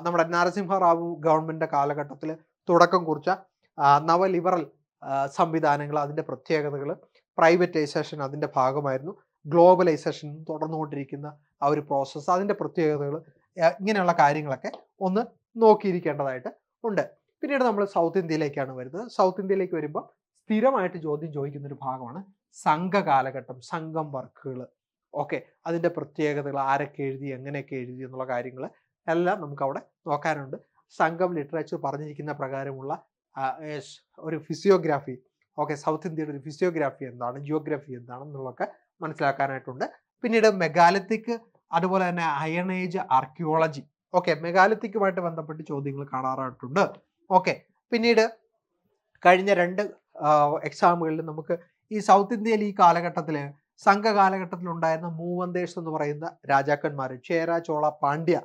നമ്മുടെ നരസിംഹറാവു ഗവൺമെന്റിന്റെ കാലഘട്ടത്തിൽ തുടക്കം കുറിച്ച നവ ലിബറൽ സംവിധാനങ്ങൾ അതിന്റെ പ്രത്യേകതകൾ പ്രൈവറ്റൈസേഷൻ അതിന്റെ ഭാഗമായിരുന്നു. ഗ്ലോബലൈസേഷൻ തുടർന്നുകൊണ്ടിരിക്കുന്ന ആ ഒരു പ്രോസസ്സ് അതിന്റെ പ്രത്യേകതകൾ ഇങ്ങനെയുള്ള കാര്യങ്ങളൊക്കെ ഒന്ന് നോക്കിയിരിക്കേണ്ടതായിട്ട് ഉണ്ട്. പിന്നീട് നമ്മൾ സൗത്ത് ഇന്ത്യയിലേക്കാണ് വരുന്നത്. സൗത്ത് ഇന്ത്യയിലേക്ക് വരുമ്പോൾ സ്ഥിരമായിട്ട് ചോദ്യം ചോദിക്കുന്ന ഒരു ഭാഗമാണ് സംഘ കാലഘട്ടം സംഘം വർക്കുകൾ ഓക്കെ. അതിന്റെ പ്രത്യേകതകൾ ആരൊക്കെ എഴുതി എങ്ങനെയൊക്കെ എഴുതി എന്നുള്ള കാര്യങ്ങൾ എല്ലാം നമുക്ക് അവിടെ നോക്കാനുണ്ട്. സംഘം ലിറ്ററേച്ചർ പറഞ്ഞിരിക്കുന്ന പ്രകാരമുള്ള ഒരു ഫിസിയോഗ്രാഫി. ഓക്കെ സൗത്ത് ഇന്ത്യയുടെ ഒരു ഫിസിയോഗ്രാഫി എന്താണ് ജിയോഗ്രഫി എന്താണെന്നുള്ളതൊക്കെ മനസ്സിലാക്കാനായിട്ടുണ്ട്. പിന്നീട് മെഗാലത്തിക്ക് അതുപോലെ തന്നെ അയൺ ഏജ് ആർക്കിയോളജി ഓക്കെ മെഗാലത്തിക്കുമായിട്ട് ബന്ധപ്പെട്ട് ചോദ്യങ്ങൾ കാണാറായിട്ടുണ്ട്. ഓക്കെ പിന്നീട് കഴിഞ്ഞ രണ്ട് എക്സാമുകളിൽ നമുക്ക് ഈ സൗത്ത് ഇന്ത്യയിൽ ഈ കാലഘട്ടത്തിൽ സംഘ കാലഘട്ടത്തിൽ ഉണ്ടായിരുന്ന മൂവന്തേഷ് എന്ന് പറയുന്ന രാജാക്കന്മാർ ചേര ചോള പാണ്ഡ്യ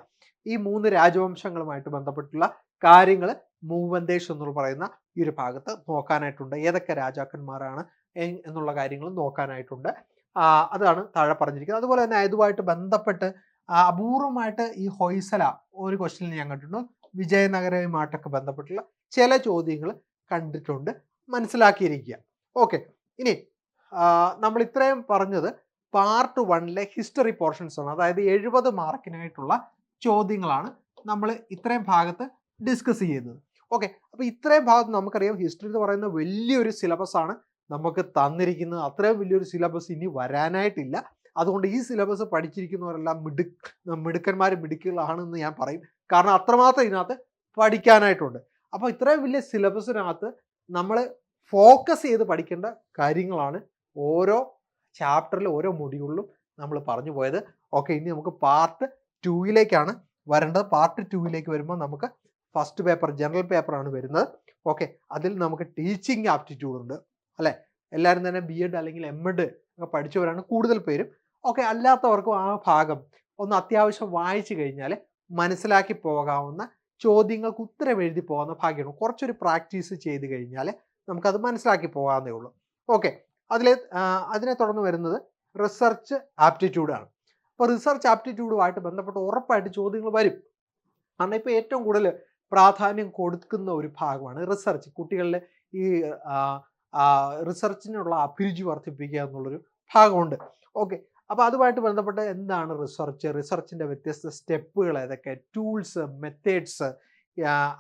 ഈ മൂന്ന് രാജവംശങ്ങളുമായിട്ട് ബന്ധപ്പെട്ടുള്ള കാര്യങ്ങൾ മൂവന്തേഷ് എന്ന് പറയുന്ന ഈ ഒരു ഭാഗത്ത് നോക്കാനായിട്ടുണ്ട്. ഏതൊക്കെ രാജാക്കന്മാരാണ് എന്നുള്ള കാര്യങ്ങൾ നോക്കാനായിട്ടുണ്ട്. അതാണ് താഴെ പറഞ്ഞിരിക്കുന്നത്. അതുപോലെ തന്നെ ഇതുമായിട്ട് ബന്ധപ്പെട്ട് അപൂർവമായിട്ട് ഈ ഹൊയ്സല ഒരു ക്വസ്റ്റ്യൻ ഞാൻ കണ്ടിട്ടുണ്ട് വിജയനഗരവുമായിട്ടൊക്കെ ബന്ധപ്പെട്ടുള്ള ചില ചോദ്യങ്ങൾ കണ്ടിട്ടുണ്ട്. മനസ്സിലാക്കിയിരിക്കുക. ഓക്കെ ഇനി നമ്മൾ ഇത്രയും പറഞ്ഞത് പാർട്ട് വണ്ണിലെ ഹിസ്റ്ററി പോർഷൻസ് ആണ്. അതായത് എഴുപത് മാർക്കിനായിട്ടുള്ള ചോദ്യങ്ങളാണ് നമ്മൾ ഇത്രയും ഭാഗത്ത് ഡിസ്കസ് ചെയ്യുന്നത്. ഓക്കെ അപ്പോൾ ഇത്രയും ഭാഗത്ത് നമുക്കറിയാം ഹിസ്റ്ററി എന്ന് പറയുന്ന വലിയൊരു സിലബസ് ആണ് നമുക്ക് തന്നിരിക്കുന്നത്. അത്രയും വലിയൊരു സിലബസ് ഇനി വരാനായിട്ടില്ല. അതുകൊണ്ട് ഈ സിലബസ് പഠിച്ചിരിക്കുന്നവരെല്ലാം മിടുക്ക് മിടുക്കന്മാർ മിടുക്കുകളാണെന്ന് ഞാൻ പറയും. കാരണം അത്രമാത്രം ഇതിനകത്ത് പഠിക്കാനായിട്ടുണ്ട്. അപ്പോൾ ഇത്രയും വലിയ സിലബസിനകത്ത് നമ്മൾ ഫോക്കസ് ചെയ്ത് പഠിക്കേണ്ട കാര്യങ്ങളാണ് ഓരോ ചാപ്റ്ററിലും ഓരോ മൊഡ്യൂളിലും നമ്മൾ പറഞ്ഞു പോയത്. ഓക്കെ ഇനി നമുക്ക് പാർട്ട് ടൂയിലേക്കാണ് വരേണ്ടത്. പാർട്ട് ടൂയിലേക്ക് വരുമ്പോൾ നമുക്ക് ഫസ്റ്റ് പേപ്പർ ജനറൽ പേപ്പറാണ് വരുന്നത്. ഓക്കെ അതിൽ നമുക്ക് ടീച്ചിങ് ആപ്റ്റിറ്റ്യൂഡ് ഉണ്ട്. അല്ലേ? എല്ലാവരും തന്നെ ബി എഡ് അല്ലെങ്കിൽ എം എഡ് ഒക്കെ പഠിച്ചവരാണ് കൂടുതൽ പേരും. ഓക്കെ അല്ലാത്തവർക്കും ആ ഭാഗം ഒന്ന് അത്യാവശ്യം വായിച്ചു കഴിഞ്ഞാൽ മനസ്സിലാക്കി പോകാവുന്ന ചോദ്യങ്ങൾക്ക് ഉത്തരം എഴുതി പോകുന്ന ഭാഗ്യമാണ്. കുറച്ചൊരു പ്രാക്ടീസ് ചെയ്ത് കഴിഞ്ഞാൽ നമുക്കത് മനസ്സിലാക്കി പോകാവുന്നേ ഉള്ളൂ. ഓക്കെ. അതിലെ അതിനെ തുടർന്ന് വരുന്നത് റിസർച്ച് ആപ്റ്റിറ്റ്യൂഡാണ് അപ്പോൾ റിസർച്ച് ആപ്റ്റിറ്റ്യൂഡുമായിട്ട് ബന്ധപ്പെട്ട് ഉറപ്പായിട്ട് ചോദ്യങ്ങൾ വരും. കാരണം ഇപ്പോൾ ഏറ്റവും കൂടുതൽ പ്രാധാന്യം കൊടുക്കുന്ന ഒരു ഭാഗമാണ് റിസർച്ച്. കുട്ടികളിലെ ഈ റിസർച്ചിനുള്ള അഭിരുചി വർദ്ധിപ്പിക്കുക എന്നുള്ളൊരു ഭാഗമുണ്ട്. ഓക്കെ. അപ്പോൾ അതുമായിട്ട് ബന്ധപ്പെട്ട് എന്താണ് റിസർച്ച് റിസർച്ചിന്റെ വ്യത്യസ്ത സ്റ്റെപ്പുകൾ ഏതൊക്കെ? ടൂൾസ് മെത്തേഡ്സ്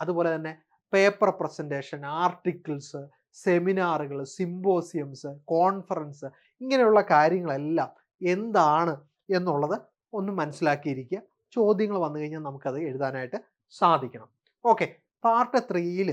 അതുപോലെ തന്നെ പേപ്പർ പ്രസന്റേഷൻ ആർട്ടിക്കിൾസ് സെമിനാറുകൾ സിമ്പോസിയംസ് കോൺഫറൻസ് ഇങ്ങനെയുള്ള കാര്യങ്ങളെല്ലാം എന്താണ് എന്നുള്ളത് ഒന്ന് മനസ്സിലാക്കിയിരിക്കുക. ചോദ്യങ്ങൾ വന്നു കഴിഞ്ഞാൽ നമുക്കത് എഴുതാനായിട്ട് സാധിക്കണം. ഓക്കെ പാർട്ട് ത്രീയിൽ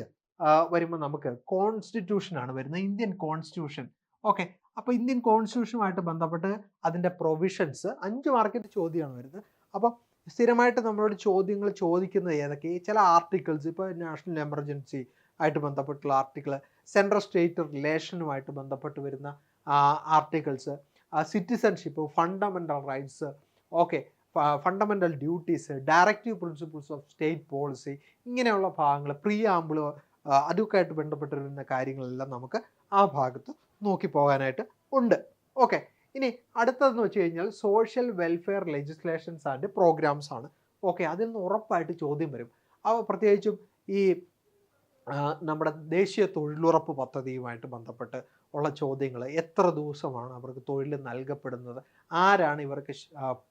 വരുമ്പോൾ നമുക്ക് കോൺസ്റ്റിറ്റ്യൂഷനാണ് വരുന്നത്. ഇന്ത്യൻ കോൺസ്റ്റിറ്റ്യൂഷൻ ഓക്കെ അപ്പോൾ ഇന്ത്യൻ കോൺസ്റ്റിറ്റ്യൂഷനുമായിട്ട് ബന്ധപ്പെട്ട് അതിന്റെ പ്രൊവിഷൻസ് അഞ്ച് മാർക്കിന്റെ ചോദ്യമാണ് വരുന്നത്. അപ്പോൾ സ്ഥിരമായിട്ട് നമ്മളോട് ചോദ്യങ്ങൾ ചോദിക്കുന്നത് ഏതൊക്കെ? ചില ആർട്ടിക്കിൾസ് ഇപ്പോൾ നാഷണൽ എമർജൻസി ആയിട്ട് ബന്ധപ്പെട്ടുള്ള ആർട്ടിക്കിൾ സെൻട്രൽ സ്റ്റേറ്റ് റിലേഷനുമായിട്ട് ബന്ധപ്പെട്ട് വരുന്ന articles citizenship fundamental rights okay fundamental duties directive principles of state policy ഇങ്ങനെയുള്ള ഭാഗങ്ങൾ പ്രീ ആമ്പിൾ അതൊക്കെ ആയിട്ട് ബന്ധപ്പെട്ടിരുന്ന കാര്യങ്ങളെല്ലാം നമുക്ക് ആ ഭാഗത്ത് നോക്കി പോകാനായിട്ട് ഉണ്ട്. ഓക്കെ ഇനി അടുത്തതെന്ന് വെച്ച് കഴിഞ്ഞാൽ social welfare legislations and programs ആണ്. ഓക്കെ അതിൽ നിന്ന് ഉറപ്പായിട്ട് ചോദ്യം വരും. അവ പ്രത്യേകിച്ചും ഈ നമ്മുടെ ദേശീയ തൊഴിലുറപ്പ് പദ്ധതിയുമായിട്ട് ബന്ധപ്പെട്ട് ഉള്ള ചോദ്യങ്ങൾ എത്ര ദിവസമാണ് അവർക്ക് തൊഴിൽ നൽകപ്പെടുന്നത്? ആരാണ് ഇവർക്ക്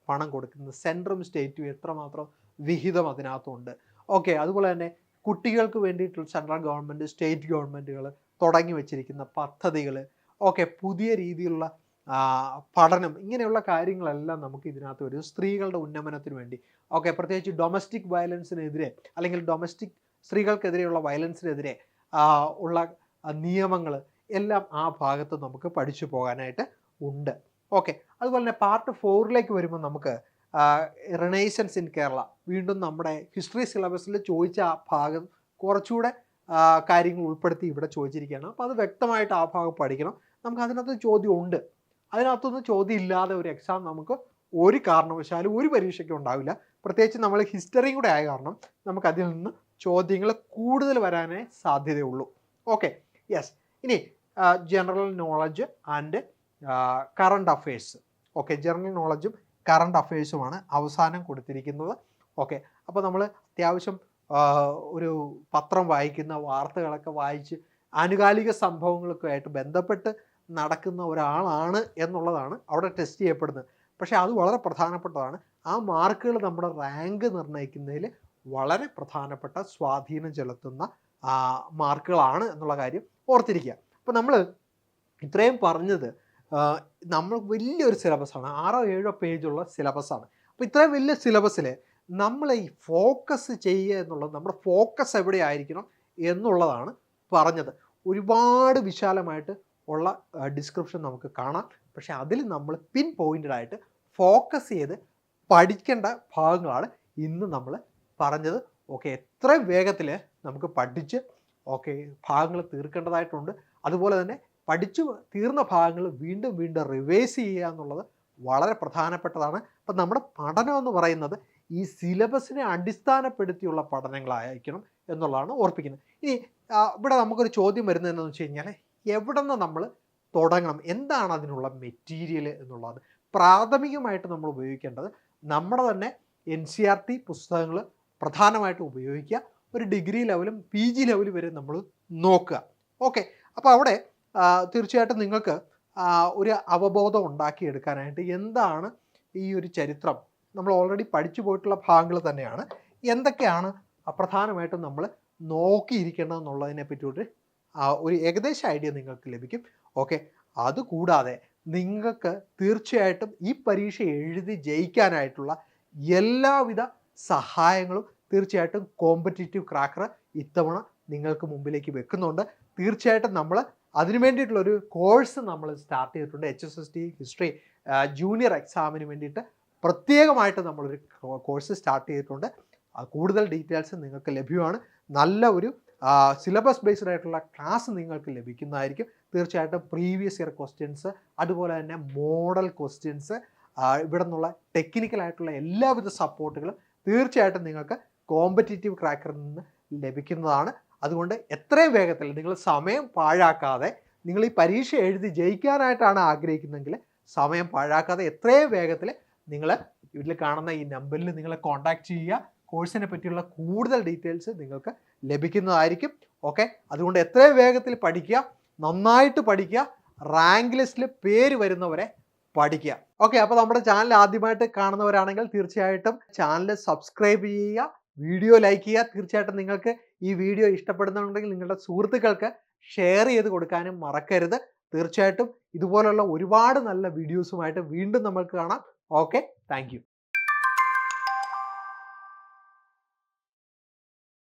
പണം കൊടുക്കുന്നത്? സെൻട്രും സ്റ്റേറ്റും എത്രമാത്രം വിഹിതം അതിനകത്തുണ്ട്? ഓക്കെ അതുപോലെ തന്നെ കുട്ടികൾക്ക് വേണ്ടിയിട്ടുള്ള സെൻട്രൽ ഗവൺമെന്റ് സ്റ്റേറ്റ് ഗവൺമെന്റുകൾ തുടങ്ങി വെച്ചിരിക്കുന്ന പദ്ധതികൾ ഓക്കെ പുതിയ രീതിയിലുള്ള പഠനം ഇങ്ങനെയുള്ള കാര്യങ്ങളെല്ലാം നമുക്ക് ഇതിനകത്ത് വരും. സ്ത്രീകളുടെ ഉന്നമനത്തിന് വേണ്ടി. ഓക്കെ പ്രത്യേകിച്ച് ഡൊമസ്റ്റിക് വയലൻസിനെതിരെ അല്ലെങ്കിൽ ഡൊമസ്റ്റിക് സ്ത്രീകൾക്കെതിരെയുള്ള വയലൻസിനെതിരെ ഉള്ള നിയമങ്ങൾ എല്ലാം ആ ഭാഗത്ത് നമുക്ക് പഠിച്ചു പോകാനായിട്ട് ഉണ്ട്. ഓക്കെ അതുപോലെ തന്നെ പാർട്ട് ഫോറിലേക്ക് വരുമ്പോൾ നമുക്ക് റിനൈസൻസ് ഇൻ കേരള വീണ്ടും നമ്മുടെ ഹിസ്റ്ററി സിലബസിൽ ചോദിച്ച ആ ഭാഗം കുറച്ചുകൂടെ കാര്യങ്ങൾ ഉൾപ്പെടുത്തി ഇവിടെ ചോദിച്ചിരിക്കുകയാണ്. അപ്പോൾ അത് വ്യക്തമായിട്ട് ആ ഭാഗം പഠിക്കണം. നമുക്ക് അതിനകത്ത് ചോദ്യം ഉണ്ട് അതിനകത്തൊന്നും ചോദ്യം ഇല്ലാതെ ഒരു എക്സാം നമുക്ക് ഒരു കാരണവശാലും ഒരു പരീക്ഷയ്ക്കും ഉണ്ടാവില്ല. പ്രത്യേകിച്ച് നമ്മൾ ഹിസ്റ്ററിയും കൂടെ ആയ കാരണം നമുക്ക് അതിൽ നിന്ന് ചോദ്യങ്ങൾ കൂടുതൽ വരാനേ സാധ്യതയുള്ളൂ. ഓക്കെ യെസ് ഇനി general knowledge and current affairs okay general നോളജും current അഫയേഴ്സുമാണ് അവസാനം കൊടുത്തിരിക്കുന്നത്. ഓക്കെ അപ്പോൾ നമ്മൾ അത്യാവശ്യം ഒരു പത്രം വായിക്കുന്ന വാർത്തകളൊക്കെ വായിച്ച് ആനുകാലിക സംഭവങ്ങളൊക്കെ ആയിട്ട് ബന്ധപ്പെട്ട് നടക്കുന്ന ഒരാളാണ് എന്നുള്ളതാണ് അവിടെ ടെസ്റ്റ് ചെയ്യപ്പെടുന്നത്. പക്ഷേ അത് വളരെ പ്രധാനപ്പെട്ടതാണ്. ആ മാർക്കുകൾ നമ്മുടെ റാങ്ക് നിർണയിക്കുന്നതിൽ വളരെ പ്രധാനപ്പെട്ട സ്വാധീനം ചെലുത്തുന്ന മാർക്കുകളാണ് എന്നുള്ള കാര്യം ഓർത്തിരിക്കുക. അപ്പോൾ നമ്മൾ ഇത്രയും പറഞ്ഞത് നമ്മൾ വലിയൊരു സിലബസാണ്. ആറോ ഏഴോ പേജുള്ള സിലബസാണ്. അപ്പോൾ ഇത്രയും വലിയ സിലബസിൽ നമ്മൾ ഈ ഫോക്കസ് ചെയ്യുക എന്നുള്ളത് നമ്മുടെ ഫോക്കസ് എവിടെ ആയിരിക്കണം എന്നുള്ളതാണ് പറഞ്ഞത്. ഒരുപാട് വിശാലമായിട്ട് ഉള്ള ഡിസ്ക്രിപ്ഷൻ നമുക്ക് കാണാം. പക്ഷേ അതിൽ നമ്മൾ പിൻ പോയിന്റഡ് ആയിട്ട് ഫോക്കസ് ചെയ്ത് പഠിക്കേണ്ട ഭാഗങ്ങളാണ് ഇന്ന് നമ്മൾ പറഞ്ഞത്. ഓക്കെ എത്ര വേഗത്തിൽ നമുക്ക് പഠിച്ച് ഓക്കെ ഭാഗങ്ങൾ തീർക്കേണ്ടതായിട്ടുണ്ട്. അതുപോലെ തന്നെ പഠിച്ചു തീർന്ന ഭാഗങ്ങൾ വീണ്ടും വീണ്ടും റിവേഴ്സ് ചെയ്യുക എന്നുള്ളത് വളരെ പ്രധാനപ്പെട്ടതാണ്. അപ്പം നമ്മുടെ പഠനം എന്ന് പറയുന്നത് ഈ സിലബസിനെ അടിസ്ഥാനപ്പെടുത്തിയുള്ള പഠനങ്ങളായിരിക്കണം എന്നുള്ളതാണ് ഓർപ്പിക്കുന്നത്. ഇനി ഇവിടെ നമുക്കൊരു ചോദ്യം വരുന്നത് എന്താണെന്ന് വെച്ച് കഴിഞ്ഞാൽ എവിടെ നിന്ന് നമ്മൾ തുടങ്ങണം? എന്താണ് അതിനുള്ള മെറ്റീരിയൽ എന്നുള്ളത്? പ്രാഥമികമായിട്ട് നമ്മൾ ഉപയോഗിക്കേണ്ടത് നമ്മുടെ തന്നെ എൻ സി ആർ ടി പുസ്തകങ്ങൾ പ്രധാനമായിട്ടും ഉപയോഗിക്കുക. ഒരു ഡിഗ്രി ലെവലും പി ജി ലെവലും വരെ നമ്മൾ നോക്കുക. ഓക്കെ. അപ്പോൾ അവിടെ തീർച്ചയായിട്ടും നിങ്ങൾക്ക് ഒരു അവബോധം ഉണ്ടാക്കിയെടുക്കാനായിട്ട് എന്താണ് ഈ ഒരു ചരിത്രം? നമ്മൾ ഓൾറെഡി പഠിച്ചു പോയിട്ടുള്ള ഭാഗങ്ങൾ തന്നെയാണ്. എന്തൊക്കെയാണ് പ്രധാനമായിട്ടും നമ്മൾ നോക്കിയിരിക്കേണ്ടത് എന്നുള്ളതിനെ പറ്റിയിട്ട് ഒരു ഏകദേശ ഐഡിയ നിങ്ങൾക്ക് ലഭിക്കും. ഓക്കെ. അതുകൂടാതെ നിങ്ങൾക്ക് തീർച്ചയായിട്ടും ഈ പരീക്ഷ എഴുതി ജയിക്കാനായിട്ടുള്ള എല്ലാവിധ സഹായങ്ങളും തീർച്ചയായിട്ടും കോമ്പറ്റേറ്റീവ് ക്രാക്കർ ഇത്തവണ നിങ്ങൾക്ക് മുമ്പിലേക്ക് വെക്കുന്നുണ്ട്. തീർച്ചയായിട്ടും നമ്മൾ അതിനു വേണ്ടിയിട്ടുള്ള ഒരു കോഴ്സ് നമ്മൾ സ്റ്റാർട്ട് ചെയ്തിട്ടുണ്ട്. H S S T history junior എക്സാമിന് വേണ്ടിയിട്ട് പ്രത്യേകമായിട്ട് നമ്മളൊരു കോഴ്സ് സ്റ്റാർട്ട് ചെയ്തിട്ടുണ്ട്. കൂടുതൽ ഡീറ്റെയിൽസ് നിങ്ങൾക്ക് ലഭ്യമാണ്. നല്ല ഒരു സിലബസ് ബേസ്ഡ് ആയിട്ടുള്ള ക്ലാസ് നിങ്ങൾക്ക് ലഭിക്കുന്നതായിരിക്കും. തീർച്ചയായിട്ടും പ്രീവിയസ് ഇയർ ക്വസ്റ്റ്യൻസ് അതുപോലെ തന്നെ മോഡൽ ക്വസ്റ്റ്യൻസ് ഇവിടെ നിന്നുള്ള ടെക്നിക്കലായിട്ടുള്ള എല്ലാവിധ സപ്പോർട്ടുകളും തീർച്ചയായിട്ടും നിങ്ങൾക്ക് കോമ്പറ്റേറ്റീവ് ക്രാക്കറിൽ നിന്ന് ലഭിക്കുന്നതാണ്. അതുകൊണ്ട് എത്രയും വേഗത്തിൽ നിങ്ങൾ സമയം പാഴാക്കാതെ നിങ്ങൾ ഈ പരീക്ഷ എഴുതി ജയിക്കാനായിട്ടാണ് ആഗ്രഹിക്കുന്നതെങ്കിൽ സമയം പാഴാക്കാതെ എത്രയും വേഗത്തിൽ നിങ്ങൾ ഇതിൽ കാണുന്ന ഈ നമ്പറിൽ നിങ്ങളെ കോൺടാക്ട് ചെയ്യുക. കോഴ്സിനെ പറ്റിയുള്ള കൂടുതൽ ഡീറ്റെയിൽസ് നിങ്ങൾക്ക് ലഭിക്കുന്നതായിരിക്കും. ഓക്കെ അതുകൊണ്ട് എത്രയും വേഗത്തിൽ പഠിക്കുക നന്നായിട്ട് പഠിക്കുക റാങ്ക് ലിസ്റ്റിൽ പേര് വരുന്നവരെ പഠിക്കുക. ഓക്കെ അപ്പോൾ നമ്മുടെ ചാനൽ ആദ്യമായിട്ട് കാണുന്നവരാണെങ്കിൽ തീർച്ചയായിട്ടും ചാനൽ സബ്സ്ക്രൈബ് ചെയ്യുക വീഡിയോ ലൈക്ക് ചെയ്യുക. തീർച്ചയായിട്ടും നിങ്ങൾക്ക് ഈ വീഡിയോ ഇഷ്ടപ്പെടുന്നുണ്ടെങ്കിൽ നിങ്ങളുടെ സുഹൃത്തുക്കൾക്ക് ഷെയർ ചെയ്ത് കൊടുക്കാനും മറക്കരുത്. തീർച്ചയായിട്ടും ഇതുപോലുള്ള ഒരുപാട് നല്ല വീഡിയോസുമായിട്ട് വീണ്ടും നമ്മൾക്ക് കാണാം. Okay thank